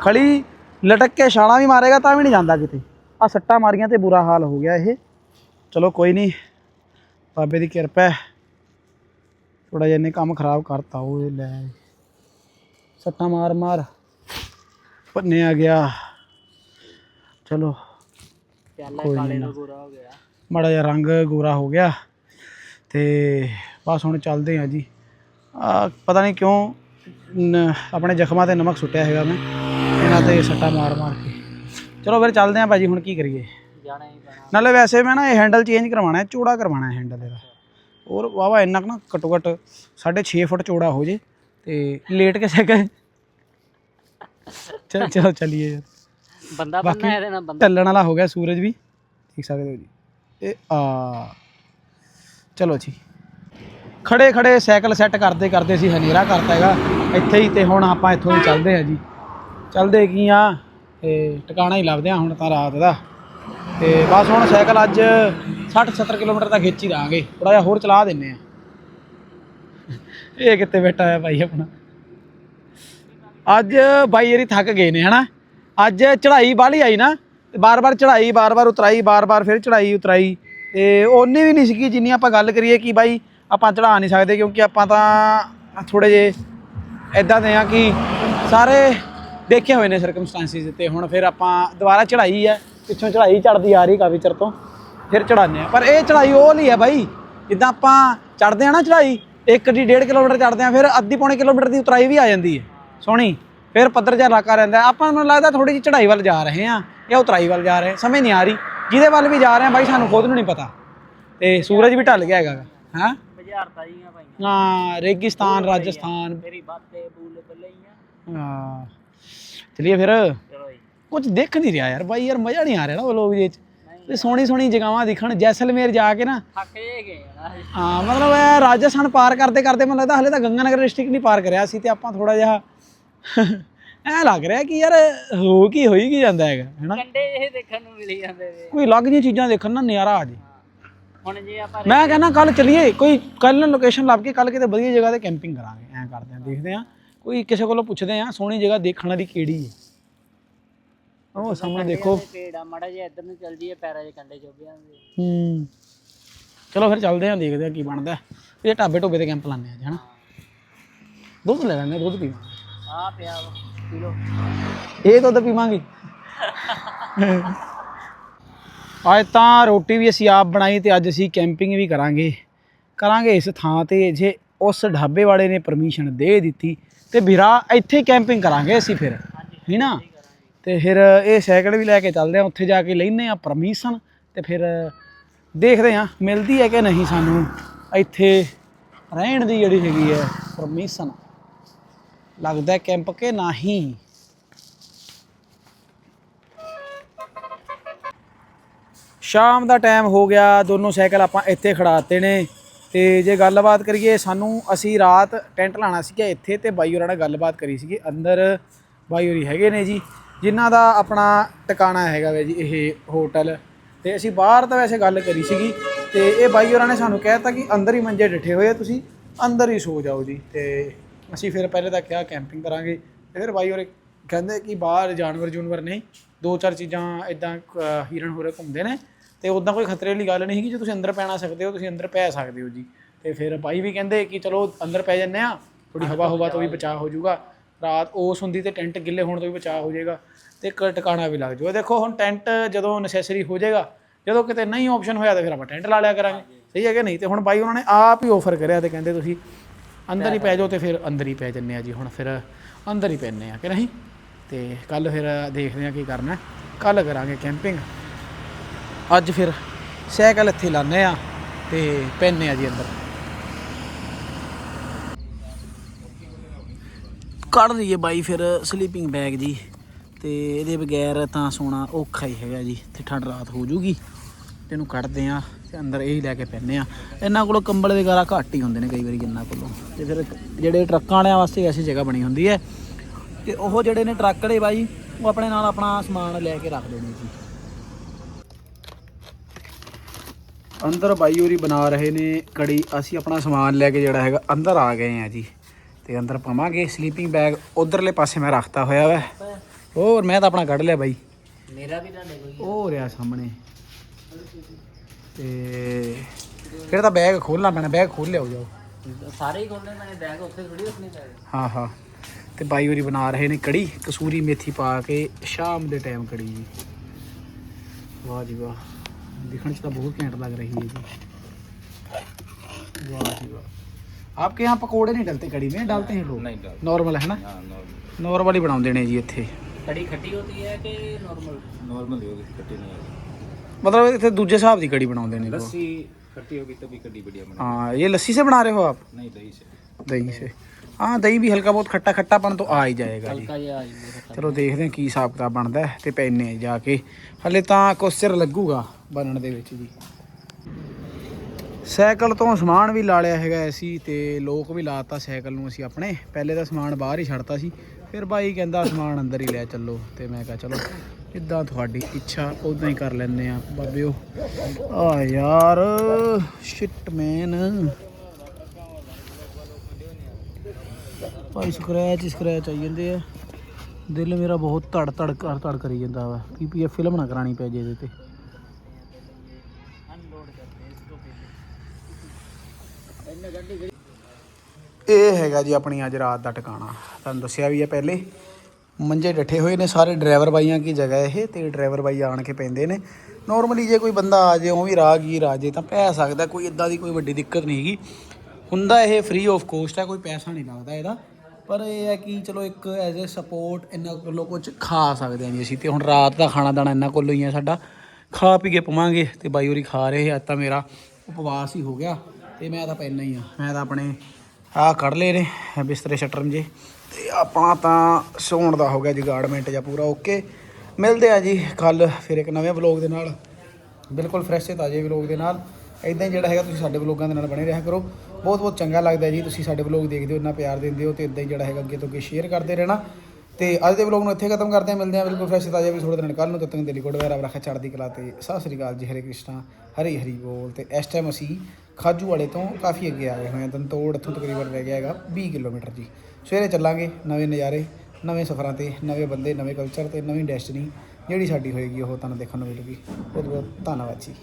ਖਲੀ ਲਟਕ ਕੇ ਛਾਲਾਂ ਵੀ ਮਾਰੇਗਾ ਤਾਂ ਵੀ ਨਹੀਂ ਜਾਂਦਾ ਕਿਤੇ। ਆ ਸੱਟਾਂ ਮਾਰੀਆਂ ਤੇ ਬੁਰਾ ਹਾਲ ਹੋ ਗਿਆ ਇਹ। ਚਲੋ ਕੋਈ ਨਹੀਂ। ਬਾਬੇ ਦੀ ਕਿਰਪਾ ਹੈ। ਥੋੜਾ ਜਿਹਾ ਇਹਨੇ ਕੰਮ ਖਰਾਬ ਕਰਤਾ ਉਹ ਲੈ ਸੱਟਾਂ ਮਾਰ ਮਾਰ ਭੰਨਿਆ ਗਿਆ। ਚਲੋ ਪਿਆਲਾ ਕਾਲੇ ਦਾ ਗੋਰਾ ਹੋ ਗਿਆ। ਮਾੜਾ ਜਿਹਾ ਰੰਗ ਗੋਰਾ ਹੋ ਗਿਆ। ਤੇ ਬਸ ਹੁਣ ਚੱਲਦੇ ਆ ਜੀ। ਆ ਪਤਾ ਨਹੀਂ ਕਿਉਂ ਆਪਣੇ ਜ਼ਖਮਾਂ ਤੇ ਨਮਕ ਸੁੱਟਿਆ ਹੈਗਾ ਮੈਂ। ਇਹਨਾਂ ਤੇ ਸੱਟਾ ਮਾਰ ਮਾਰ ਕੇ। ਚਲੋ ਫਿਰ ਚੱਲਦੇ ਆ ਭਾਜੀ ਹੁਣ ਕੀ ਕਰੀਏ। ਜਾਣਾ ਹੀ ਪੈਣਾ। ਨਾਲੇ ਵੈਸੇ ਮੈਂ ਨਾ ਇਹ ਹੈਂਡਲ ਚੇਂਜ ਕਰਵਾਉਣਾ ਹੈ ਚੌੜਾ ਕਰਵਾਉਣਾ ਹੈ ਹੈਂਡਲ ਇਹਦਾ। ਔਰ ਵਾਵਾ ਇੰਨਾ ਕੁ ਨਾ ਘੱਟੋ ਘੱਟ 6.5 ਫੁੱਟ ਚੌੜਾ ਹੋ ਜੇ ਤੇ ਲੇਟ ਕੇ ਸਾਈਕਲ ਚਲ ਚਲ ਚਲੀਏ ਯਾਰ। ਬੰਦਾ ਬੰਨਾ ਇਹਦੇ ਨਾਲ ਬੰਦਾ। ਢਲਣ ਵਾਲਾ ਹੋ ਗਿਆ ਸੂਰਜ ਵੀ। ਦੇਖ ਸਕਦੇ ਹੋ ਜੀ। ਇਹ ਆ। ਚਲੋ ਜੀ। ਖੜੇ ਖੜੇ ਸਾਈਕਲ ਸੈੱਟ ਕਰਦੇ ਕਰਦੇ ਸੀ ਹਨੇਰਾ ਕਰਤਾ ਹੈਗਾ। ਇੱਥੇ ਹੀ ਤੇ ਹੁਣ ਆਪਾਂ ਇੱਥੋਂ ਹੀ ਚੱਲਦੇ ਆ ਜੀ। ਚੱਲਦੇ ਕੀ ਆ? ਤੇ ਟਿਕਾਣਾ ਹੀ ਲੱਭਦੇ ਆ ਹੁਣ ਤਾਂ ਰਾਤ ਦਾ। ਤੇ ਬਸ ਹੁਣ ਸਾਈਕਲ ਅੱਜ 60 70 ਕਿਲੋਮੀਟਰ ਤੱਕ ਖਿੱਚ ਹੀ ਦਾਂਗੇ ਥੋੜਾ ਜਿਹਾ ਹੋਰ ਚਲਾ ਦਿੰਨੇ ਆ ਇਹ ਕਿੱਥੇ ਬੈਠਾ ਹੈ ਭਾਈ ਆਪਣਾ? ਅੱਜ ਬਾਈ ਯਾਰੀ ਥੱਕ ਗਏ ਨੇ, ਹਨਾ? ਅੱਜ ਚੜ੍ਹਾਈ ਬਾਹਲੀ ਆਈ ਨਾ। ਤੇ ਬਾਰ-ਬਾਰ ਚੜ੍ਹਾਈ ਬਾਰ-ਬਾਰ ਉਤਰਾਈ ਬਾਰ-ਬਾਰ ਫਿਰ ਚੜ੍ਹਾਈ ਉਤਰਾਈ। ਤੇ ਉਹਨੇ ਵੀ ਨਹੀਂ ਸੀਗੀ ਜਿੰਨੀ ਆਪਾਂ ਗੱਲ ਕਰੀਏ ਕਿ ਬਾਈ ਆਪਾਂ ਚੜ੍ਹਾ ਨਹੀਂ ਸਕਦੇ ਕਿਉਂਕਿ ਆਪਾਂ ਤਾਂ ਥੋੜੇ ਜੇ ਇਦਾਂ ਦੇ ਆ ਕਿ ਸਾਰੇ ਦੇਖੇ ਹੋਏ ਨੇ ਸਰਕਮਸਟੈਂਸਿਸ ਤੇ। ਹੁਣ ਫਿਰ ਆਪਾਂ ਦੁਬਾਰਾ ਚੜ੍ਹਾਈ ਹੈ। ਪਿੱਛੋਂ ਚੜ੍ਹਾਈ ਚੜਦੀ ਆ ਰਹੀ ਕਾਫੀ ਚਿਰ ਤੋਂ। ਫਿਰ ਚੜਾਉਂਦੇ ਆ। ਪਰ ਇਹ ਚੜ੍ਹਾਈ ਉਹ ਲਈ ਹੈ ਬਾਈ। ਜਿੱਦਾਂ ਆਪਾਂ ਚੜਦੇ ਆ ਨਾ ਚੜ੍ਹਾਈ ਇੱਕ ਦੀ 1.5 ਕਿਲੋਮੀਟਰ ਚੜਦੇ ਆ ਫਿਰ ਅੱਧੀ ਪੌਣੇ ਕਿਲੋਮੀਟਰ ਦੀ ਉਤਰਾਈ ਵੀ ਆ ਜਾਂਦੀ ਹੈ। ਸੋਹਣੀ। ਫਿਰ ਪੱਧਰ ਜਿਹਾ ਇਲਾਕਾ ਰਹਿੰਦਾ। ਆਪਾਂ ਨੂੰ ਲੱਗਦਾ ਥੋੜੀ ਜਿਹੀ ਚੜ੍ਹਾਈ ਵੱਲ ਜਾ ਰਹੇ ਆ ਜਾਂ ਉਤਰਾਈ ਵੱਲ ਜਾ ਰਹੇ ਸਮਝ ਨਹੀਂ ਆ ਰਹੀ। ਜਿਹਦੇ ਵੱਲ ਵੀ ਜਾ ਰਹੇ ਆ ਬਾਈ ਸਾਨੂੰ ਖੁਦ ਨੂੰ ਨਹੀਂ ਪਤਾ। ਤੇ ਸੂਰਜ ਵੀ ਢਲ ਗਿਆ ਹੈਗਾ। ਹਾਂ? ਹਾਂ ਰੇਗਿਸਤਾਨ ਰਾਜਸਥਾਨ। ਤੇਰੀ ਬਾਤੇ ਬੂਲ ਬੱਲਈਆਂ ਹਾਂ। ਚਲਿਏ ਫਿਰ। ਕੁਝ ਦੇਖ ਨਹੀਂ ਰਿਹਾ ਯਾਰ। ਬਾਈ ਯਾਰ ਮਜ਼ਾ ਨਹੀਂ ਆ ਰਿਹਾ ਨਾ ਉਹ ਲੋਕ ਦੇ ਚ। ਤੇ ਸੋਹਣੀ ਸੋਹਣੀ ਜਗ੍ਹਾਵਾਂ ਦਿਖਣ ਜੈਸਲਮੇਰ ਜਾ ਕੇ ਨਾ। ਥੱਕ ਜੇ ਗਏ ਆ ਨਾ ਹਾਂ ਮਤਲਬ ਇਹ ਰਾਜਸਥਾਨ ਪਾਰ ਕਰਦੇ ਕਰਦੇ ਮੈਨੂੰ ਲੱਗਦਾ ਹਲੇ ਤਾਂ ਗੰਗਾਨਗਰ ਡਿਸਟ੍ਰਿਕਟ ਨਹੀਂ ਪਾਰ ਕਰਿਆ ਸੀ ਤੇ ਆਪਾਂ ਥੋੜਾ ਜਿਹਾ ਐ ਲੱਗ ਰਿਹਾ ਕਿ ਯਾਰ ਹੋ ਕੀ ਹੋਈ ਕੀ ਜਾਂਦਾ ਹੈਗਾ ਹੈਨਾ? ਕੰਡੇ ਇਹ ਦੇਖਣ ਨੂੰ ਮਿਲ ਜਾਂਦੇ ਨੇ। ਕੋਈ ਅਲੱਗ ਜਿਹੀਆਂ ਚੀਜ਼ਾਂ ਦੇਖਣ ਨਾ ਨਜ਼ਾਰਾ ਆ ਜੇ। ਹੁਣ ਜੇ ਆਪਾਂ ਮੈਂ ਕਹਿੰਦਾ ਕੱਲ ਚਲੀਏ ਕੋਈ ਕੱਲ ਲੋਕੇਸ਼ਨ ਲੱਭ ਕੇ ਕੱਲ ਕਿਤੇ ਵਧੀਆ ਜਗ੍ਹਾ ਤੇ ਕੈਂਪਿੰਗ ਕਰਾਂਗੇ ਐਂ ਕਰਦੇ ਆਂ ਦੇਖਦੇ ਆਂ ਕੋਈ ਕਿਸੇ ਕੋਲੋਂ ਪੁੱਛਦੇ ਆਂ ਸੋਹਣੀ ਜਗ੍ਹਾ ਦੇਖਣ ਵਾਲੀ ਕਿਹੜੀ ਹੈ। ਉਹ ਸਾਹਮਣੇ ਦੇਖੋ। ਪੇੜ ਆ ਮੜਾ ਜੇ ਇੱਧਰ ਨੂੰ ਚੱਲ ਜੀਏ ਪੈਰਾਂ 'ਚ ਕੰਡੇ ਚੁੱਭਿਆਂ ਦੇ ਹੂੰ। ਚਲੋ ਫਿਰ ਚੱਲਦੇ ਆਂ ਦੇਖਦੇ ਆਂ ਕੀ ਬਣਦਾ। ਇਹ ਢਾਬੇ ਢੋਬੇ ਤੇ ਕੈਂਪ ਲਾਉਂਦੇ ਆ ਹਨਾ। ਦੁੱਧ ਲੈ ਆਂ, ਦੁੱਧ ਪੀਵਾਂਗੇ। ਆ ਪਿਆ ਵਾ ਕਿਲੋ ਇਹ ਦੁੱਧ ਪੀਵਾਂਗੇ। ਅੱਜ ਤਾਂ ਰੋਟੀ ਵੀ ਅਸੀਂ ਆਪ ਬਣਾਈ ਤੇ ਅੱਜ ਅਸੀਂ ਕੈਂਪਿੰਗ ਵੀ ਕਰਾਂਗੇ। ਕਰਾਂਗੇ ਇਸ ਥਾਂ ਤੇ ਜੇ ਉਸ ਢਾਬੇ ਵਾਲੇ ਨੇ ਪਰਮਿਸ਼ਨ ਦੇ ਦਿੱਤੀ ਤੇ ਵੀਰਾ ਇੱਥੇ ਕੈਂਪਿੰਗ ਕਰਾਂਗੇ ਅਸੀਂ ਫਿਰ ਹੈ ਨਾ? ਤੇ ਫਿਰ ਇਹ ਸਾਈਕਲ ਵੀ ਲੈ ਕੇ ਚੱਲਦੇ ਆ, ਉੱਥੇ ਜਾ ਕੇ ਲੈਨੇ ਆ ਪਰਮਿਸ਼ਨ ਤੇ ਫਿਰ ਦੇਖਦੇ ਆ, ਮਿਲਦੀ ਹੈ ਕਿ ਨਹੀਂ ਸਾਨੂੰ। ਇੱਥੇ ਰਹਿਣ ਦੀ ਜਿਹੜੀ ਹੈਗੀ ਹੈ ਪਰਮਿਸ਼ਨ ਲੱਗਦਾ ਕੈਂਪ ਕੇ ਨਹੀਂ। ਸ਼ਾਮ ਦਾ ਟਾਈਮ ਹੋ ਗਿਆ, ਦੋਨੋਂ ਸਾਈਕਲ ਆਪਾਂ ਇੱਥੇ ਖੜਾਤੇ ਨੇ। ਤੇ ਜੇ ਗੱਲਬਾਤ ਕਰੀਏ, ਸਾਨੂੰ ਅਸੀਂ ਰਾਤ ਟੈਂਟ ਲਾਣਾ ਸੀਗਾ ਇੱਥੇ ਤੇ ਬਾਈ ਹੋਰਾਂ ਨਾਲ ਗੱਲਬਾਤ ਕਰੀ ਸੀਗੀ। ਅੰਦਰ ਬਾਈ ਹੋਰੀ ਹੈਗੇ ਨੇ ਜੀ। ਜਿਨ੍ਹਾਂ ਦਾ ਆਪਣਾ ਟਿਕਾਣਾ ਹੈਗਾ ਵਾ ਜੀ ਇਹ ਹੋਟਲ। ਤੇ ਅਸੀਂ ਬਾਹਰ ਤਾਂ ਵੈਸੇ ਗੱਲ ਕਰੀ ਸੀਗੀ, ਤੇ ਇਹ ਬਾਈ ਹੋਰਾਂ ਨੇ ਸਾਨੂੰ ਕਹਿਤਾ ਕਿ ਅੰਦਰ ਹੀ ਮੰਜੇ ਡਿੱਠੇ ਹੋਏ ਆ ਤੁਸੀਂ, ਅੰਦਰ ਹੀ ਸੋ ਜਾਓ ਜੀ। ਤੇ ਅਸੀਂ ਫਿਰ ਪਹਿਲੇ ਤਾਂ ਕਿਹਾ ਕੈਂਪਿੰਗ ਕਰਾਂਗੇ, ਤੇ ਫਿਰ ਬਾਈ ਹੋਰੇ ਕਹਿੰਦੇ ਕਿ ਬਾਹਰ ਜਾਨਵਰ ਜੂਨਵਰ ਨਹੀਂ, ਦੋ ਚਾਰ ਚੀਜ਼ਾਂ ਇਦਾਂ ਹਿਰਨ ਹੋਰੇ ਘੁੰਮਦੇ ਨੇ, ਤੇ ਉਦਾਂ ਕੋਈ ਖਤਰੇ ਵਾਲੀ ਗੱਲ ਨਹੀਂ ਕਿ ਜੇ ਤੁਸੀਂ ਅੰਦਰ ਪੈਣਾ ਸਕਦੇ ਹੋ, ਤੁਸੀਂ ਅੰਦਰ ਪੈ ਸਕਦੇ ਹੋ ਜੀ। ਤੇ ਫਿਰ ਬਾਈ ਵੀ ਕਹਿੰਦੇ ਕਿ ਚਲੋ ਅੰਦਰ ਪੈ ਜੰਨੇ ਆ ਥੋੜੀ ਹਵਾ ਹਵਾ ਤੋਂ ਵੀ ਬਚਾਅ ਹੋ ਜਾਊਗਾ। ਰਾਤ ਓਸ ਹੁੰਦੀ ਤੇ ਟੈਂਟ ਗਿੱਲੇ ਹੋਣ ਤੋਂ ਵੀ ਬਚਾਅ ਹੋ ਜਾਏਗਾ ਤੇ ਇੱਕ ਟਿਕਾਣਾ ਵੀ ਲੱਗ ਜਾਊਗਾ। ਦੇਖੋ, ਹੁਣ ਟੈਂਟ ਜਦੋਂ ਨੈਸੈਸਰੀ ਹੋ ਜਾਏਗਾ, ਜਦੋਂ ਕਿਤੇ ਨਹੀਂ ਆਪਸ਼ਨ ਹੋਇਆ ਤਾਂ ਫਿਰ ਆਪਾਂ ਟੈਂਟ ਲਾ ਲਿਆ ਕਰਾਂਗੇ। ਸਹੀ ਹੈ ਕਿ ਨਹੀਂ? ਤੇ ਹੁਣ ਬਾਈ ਉਹਨਾਂ ਨੇ ਆਪ ਹੀ ਆਫਰ ਕਰਿਆ ਤੇ ਕਹਿੰਦੇ ਤੁਸੀਂ ਅੰਦਰ ਹੀ ਪੈ ਜਾਓ ਤੇ ਫਿਰ ਅੰਦਰ ਹੀ ਪੈ ਜੰਨੇ ਆ ਜੀ। ਹੁਣ ਫਿਰ ਅੰਦਰ ਹੀ ਪੈਨੇ ਆ ਕਿ ਨਹੀਂ? ਤੇ ਕੱਲ ਫਿਰ ਦੇਖਦੇ ਆ ਕੀ ਕਰਨਾ। ਕੱਲ ਕਰਾਂਗੇ ਕੈਂਪਿੰਗ ਅੱਜ ਫਿਰ ਸਾਈਕਲ ਇੱਥੇ ਲਾਣੇ ਆ ਤੇ ਪੈਨੇ ਆ ਜੀ ਅੰਦਰ। ਕੱਢ ਲਈਏ ਬਾਈ ਫਿਰ ਸਲੀਪਿੰਗ ਬੈਗ ਜੀ। ਤੇ ਇਹਦੇ ਬਗੈਰ ਤਾਂ ਸੋਣਾ ਔਖਾ ਹੀ ਹੈਗਾ ਜੀ। ਤੇ ਠੰਡ ਰਾਤ ਹੋ ਜੂਗੀ। ਤੇ ਇਹਨੂੰ ਕੱਢਦੇ ਆ ਤੇ ਅੰਦਰ ਇਹ ਹੀ ਲੈ ਕੇ ਪੈਨੇ ਆ ਇਹਨਾਂ ਕੋਲ ਕੰਬਲ ਵਗੈਰਾ ਘੱਟ ਹੀ ਹੁੰਦੇ ਨੇ ਕਈ ਵਾਰੀ ਇਹਨਾਂ ਕੋਲੋਂ। ਤੇ ਫਿਰ ਜਿਹੜੇ ਟਰੱਕਾਂ ਵਾਲਿਆਂ ਵਾਸਤੇ ਐਸੀ ਜਗ੍ਹਾ ਬਣੀ ਹੁੰਦੀ ਹੈ। ਤੇ ਉਹ ਜਿਹੜੇ ਨੇ ਟਰੱਕ ਵਾਲੇ ਬਾਈ, ਉਹ ਆਪਣੇ ਨਾਲ ਆਪਣਾ ਸਮਾਨ ਲੈ ਕੇ ਰੱਖਦੇ ਨੇ ਜੀ। ਅੰਦਰ ਬਾਈ ਹੋਰੀ ਬਣਾ ਰਹੇ ਨੇ ਕੜੀ। ਅਸੀਂ ਆਪਣਾ ਸਮਾਨ ਲੈ ਕੇ ਜਿਹੜਾ ਹੈਗਾ ਅੰਦਰ ਆ ਗਏ ਆ ਜੀ। ਤੇ ਅੰਦਰ ਪਾਵਾਂਗੇ ਸਲੀਪਿੰਗ ਬੈਗ ਉਧਰਲੇ ਪਾਸੇ ਮੈਂ ਰੱਖਤਾ ਹੋਇਆ ਵੈ। ਹੋਰ ਮੈਂ ਤਾਂ ਆਪਣਾ ਕੱਢ ਲਿਆ ਬਾਈ। ਮੇਰਾ ਵੀ ਤੁਹਾਡੇ ਕੋਲ ਉਹ ਰਿਹਾ ਸਾਹਮਣੇ। ਤੇ ਫਿਰ ਤਾਂ ਬੈਗ ਖੋਲਣਾ ਪੈਣਾ ਬੈਗ ਖੋਲ ਲਿਆਓ ਜਾਓ। ਸਾਰੇ ਹੀ ਖੋਲਣੇ ਮੈਨੇ ਬੈਗ ਉੱਥੇ ਥੋੜੀ ਰੱਖਣੇ ਪੈਣੇ। ਹਾਂ ਹਾਂ। ਤੇ ਬਾਈ ਹੋਰੀ ਬਣਾ ਰਹੇ ਨੇ ਕੜੀ ਕਸੂਰੀ ਮੇਥੀ ਪਾ ਕੇ ਸ਼ਾਮ ਦੇ ਟਾਈਮ ਕੜੀ ਜੀ। ਵਾਹ ਜੀ ਵਾਹ। ਦਿਖਣ ਚ ਤਾਂ ਬਹੁਤ ਘੈਂਟ ਲੱਗ ਰਹੀ ਹੈ ਜੀ। ਵਾਹ ਜੀ ਵਾਹ। आपके यहाँ पकोड़े नहीं डलते कड़ी में डालते हैं लोग नहीं डाल नॉर्मल है ना हाँ नॉर्मल नॉर्मल ही बनाते ने जी ਇੱਥੇ ਕੜੀ ਖੱਟੀ ਹੁੰਦੀ ਹੈ ਕਿ ਨਾਰਮਲ नॉर्मल ही होगी खट्टी नहीं होगी मतलब ਇੱਥੇ ਦੂਜੇ ਹਿਸਾਬ ਦੀ ਕੜੀ ਬਣਾਉਂਦੇ ਨੇ ਲੋਕ लस्सी खट्टी होगी तभी कड्डी बढ़िया बना हाँ ये लस्सी से बना रहे हो आप नहीं दही से दही से हाँ दही भी हल्का बहुत खट्टा खट्टापन तो आ ही जाएगा जी ਹਲਕਾ ਜਿਹਾ ਆ ਜਾਂਦਾ ਚਲੋ ਦੇਖਦੇ ਹਾਂ ਕੀ ਹਿਸਾਬ ਕਿਤਾਬ ਬਣਦਾ ਹੈ ਤੇ ਪੈਨੇ ਜਾ ਕੇ ਹਲੇ ਤਾਂ ਕੁਛ ਚਿਰ ਲੱਗੂਗਾ ਬਣਨ ਦੇ ਵਿੱਚ ਜੀ ਸਾਈਕਲ ਤੋਂ ਸਮਾਨ ਵੀ ਲਾ ਲਿਆ ਹੈਗਾ ਅਸੀਂ ਤੇ ਲੋਕ ਵੀ ਲਾਤਾ ਸਾਈਕਲ ਨੂੰ ਅਸੀਂ ਆਪਣੇ। ਪਹਿਲੇ ਤਾਂ ਸਮਾਨ ਬਾਹਰ ਹੀ ਛੱਡਤਾ ਸੀ, ਫਿਰ ਬਾਈ ਕਹਿੰਦਾ ਸਮਾਨ ਅੰਦਰ ਹੀ ਲੈ ਚੱਲੋ ਤੇ ਮੈਂ ਕਿਹਾ ਚਲੋ ਜਿੱਦਾਂ ਤੁਹਾਡੀ ਇੱਛਾ ਉਦਾਂ ਹੀ ਕਰ ਲੈਂਦੇ ਆ ਬਾਬਿਓ। ਆ ਯਾਰ ਸ਼ਿਟ ਮੈਨ ਭਾਈ ਸਕ੍ਰੈਚ ਹੀ ਸਕ੍ਰੈਚ ਆਈ ਜਾਂਦੇ ਆ। ਦਿਲ ਮੇਰਾ ਬਹੁਤ ਧੜ ਧੜ ਕਰ ਧੜ ਕਰੀ ਜਾਂਦਾ ਵਾ। ਕੀ ਪੀ ਫਿਲਮ ਨਾ ਕਰਾਣੀ ਪੈ ਜੇ ਇਹਦੇ ਤੇ। ਇਹ ਹੈਗਾ ਜੀ ਆਪਣੀ ਅੱਜ ਰਾਤ ਦਾ ਟਿਕਾਣਾ। ਤੁਹਾਨੂੰ ਦੱਸਿਆ ਵੀ ਹੈ ਪਹਿਲੇ। ਮੰਜੇ ਡੱਠੇ ਹੋਏ ਨੇ ਸਾਰੇ ਡਰਾਈਵਰ ਬਾਈਆਂ ਕੀ ਜਗ੍ਹਾ ਇਹ ਤੇ ਡਰਾਈਵਰ ਬਾਈ ਆਣ ਕੇ ਪੈਂਦੇ ਨੇ। ਨਾਰਮਲੀ ਜੇ ਕੋਈ ਬੰਦਾ ਆ ਜੇ, ਉਹ ਵੀ ਰਾਹਗੀਰ ਆ ਜੇ ਤਾਂ ਪੈ ਸਕਦਾ, ਕੋਈ ਇਦਾਂ ਦੀ ਕੋਈ ਵੱਡੀ ਦਿੱਕਤ ਨਹੀਂ ਹੈਗੀ। ਹੁੰਦਾ ਇਹ ਫ੍ਰੀ ਆਫ ਕੋਸਟ ਹੈ, ਕੋਈ ਪੈਸਾ ਨਹੀਂ ਲੱਗਦਾ ਇਹਦਾ। ਪਰ ਇਹ ਹੈ ਕਿ ਚਲੋ ਇੱਕ ਐਜ਼ ਅ ਸਪੋਰਟ ਇਹਨਾਂ ਕੋਲੋਂ ਕੁਝ ਖਾ ਸਕਦੇ ਹਾਂ ਜੀ ਅਸੀਂ। ਤੇ ਹੁਣ ਰਾਤ ਦਾ ਖਾਣਾ ਦਾਣਾ ਇਹਨਾਂ ਕੋਲੋਂ ਹੀ ਹੈ ਸਾਡਾ। ਖਾ ਪੀ ਕੇ ਪਵਾਂਗੇ ਤੇ ਬਾਈ ਹੋਰੀ ਖਾ ਰਹੇ ਅੱਜ ਤਾਂ ਮੇਰਾ। ਉਪਵਾਸ ਹੀ ਹੋ ਗਿਆ। ਤੇ ਮੈਂ ਤਾਂ ਪੈਣਾ ਹੀ ਆ। ਮੈਂ ਤਾਂ ਆਪਣੇ ਆਹ ਕੱਢ ਲਏ ਨੇ ਬਿਸਤਰੇ ਸ਼ਟਰਨ ਜੇ। ਤੇ ਆਪਣਾ ਤਾਂ ਸੌਣ ਦਾ ਹੋ ਗਿਆ ਜਗਾੜਮੈਂਟ ਜਾਂ ਪੂਰਾ, ਓਕੇ। ਮਿਲਦੇ ਆ ਜੀ ਕੱਲ ਫਿਰ ਇੱਕ ਨਵੇਂ ਵਲੌਗ ਦੇ ਨਾਲ। ਬਿਲਕੁਲ ਫਰੈਸ਼ ਤੇ ਤਾਜ਼ੇ ਵਲੌਗ ਦੇ ਨਾਲ। ਇਦਾਂ ਹੀ ਜਿਹੜਾ ਹੈਗਾ ਤੁਸੀਂ ਸਾਡੇ ਵਲੌਗਾਂ ਦੇ ਨਾਲ ਬਣੇ ਰਿਹਾ ਕਰੋ। ਬਹੁਤ ਬਹੁਤ ਚੰਗਾ ਲੱਗਦਾ ਜੀ, ਤੁਸੀਂ ਸਾਡੇ ਵਲੌਗ ਦੇਖਦੇ ਹੋ, ਇੰਨਾ ਪਿਆਰ ਦਿੰਦੇ ਹੋ ਤੇ ਇਦਾਂ ਹੀ ਜਿਹੜਾ ਹੈਗਾ ਅੱਗੇ ਤੋਂ ਅੱਗੇ ਸ਼ੇਅਰ ਕਰਦੇ ਰਹਿਣਾ। ਤੇ ਅੱਜ ਦੇ ਵਲੌਗ ਨੂੰ ਇੱਥੇ ਖਤਮ ਕਰਦੇ ਹਾਂ, ਮਿਲਦੇ ਹਾਂ ਬਿਲਕੁਲ ਫਰੈਸ਼ ਤੇ ਤਾਜ਼ੇ ਵੀ ਥੋੜੇ ਦਿਨ ਕੱਲ ਨੂੰ। ਤਦ ਤੱਕ ਦਿੱਲੀ ਕੋਡ ਵਗੈਰਾ ਰੱਖਾ ਚੜ੍ਹਦੀ ਕਲਾ ਤੇ। ਸਤਿ ਸ੍ਰੀ ਅਕਾਲ ਜੀ, ਹਰੇ ਕ੍ਰਿਸ਼ਨਾ, ਹਰੀ ਹਰੀ ਬੋਲ। ਤੇ ਇਸ ਟਾਈਮ ਅਸੀਂ ਖਾਜੂ ਵਾਲੇ ਤੋਂ ਕਾਫੀ ਅੱਗੇ ਆ ਗਏ ਹੋਏ ਹਾਂ ਦੰਤੋੜ ਇੱਥੋਂ ਤਕਰੀਬਨ ਰਹਿ ਗਿਆ ਹੈਗਾ 20 ਕਿਲੋਮੀਟਰ ਜੀ। ਸਵੇਰੇ ਚੱਲਾਂਗੇ, ਨਵੇਂ ਨਜ਼ਾਰੇ, ਨਵੇਂ ਸਫ਼ਰਾਂ ਤੇ, ਨਵੇਂ ਬੰਦੇ, ਨਵੇਂ ਕਲਚਰ ਤੇ, ਨਵੀਂ ਡੈਸਟੀਨੀ ਜਿਹੜੀ ਸਾਡੀ ਹੋਏਗੀ, ਉਹ ਤੁਹਾਨੂੰ ਦੇਖਣ ਨੂੰ ਮਿਲੂਗੀ। ਬਹੁਤ ਬਹੁਤ ਧੰਨਵਾਦ ਜੀ।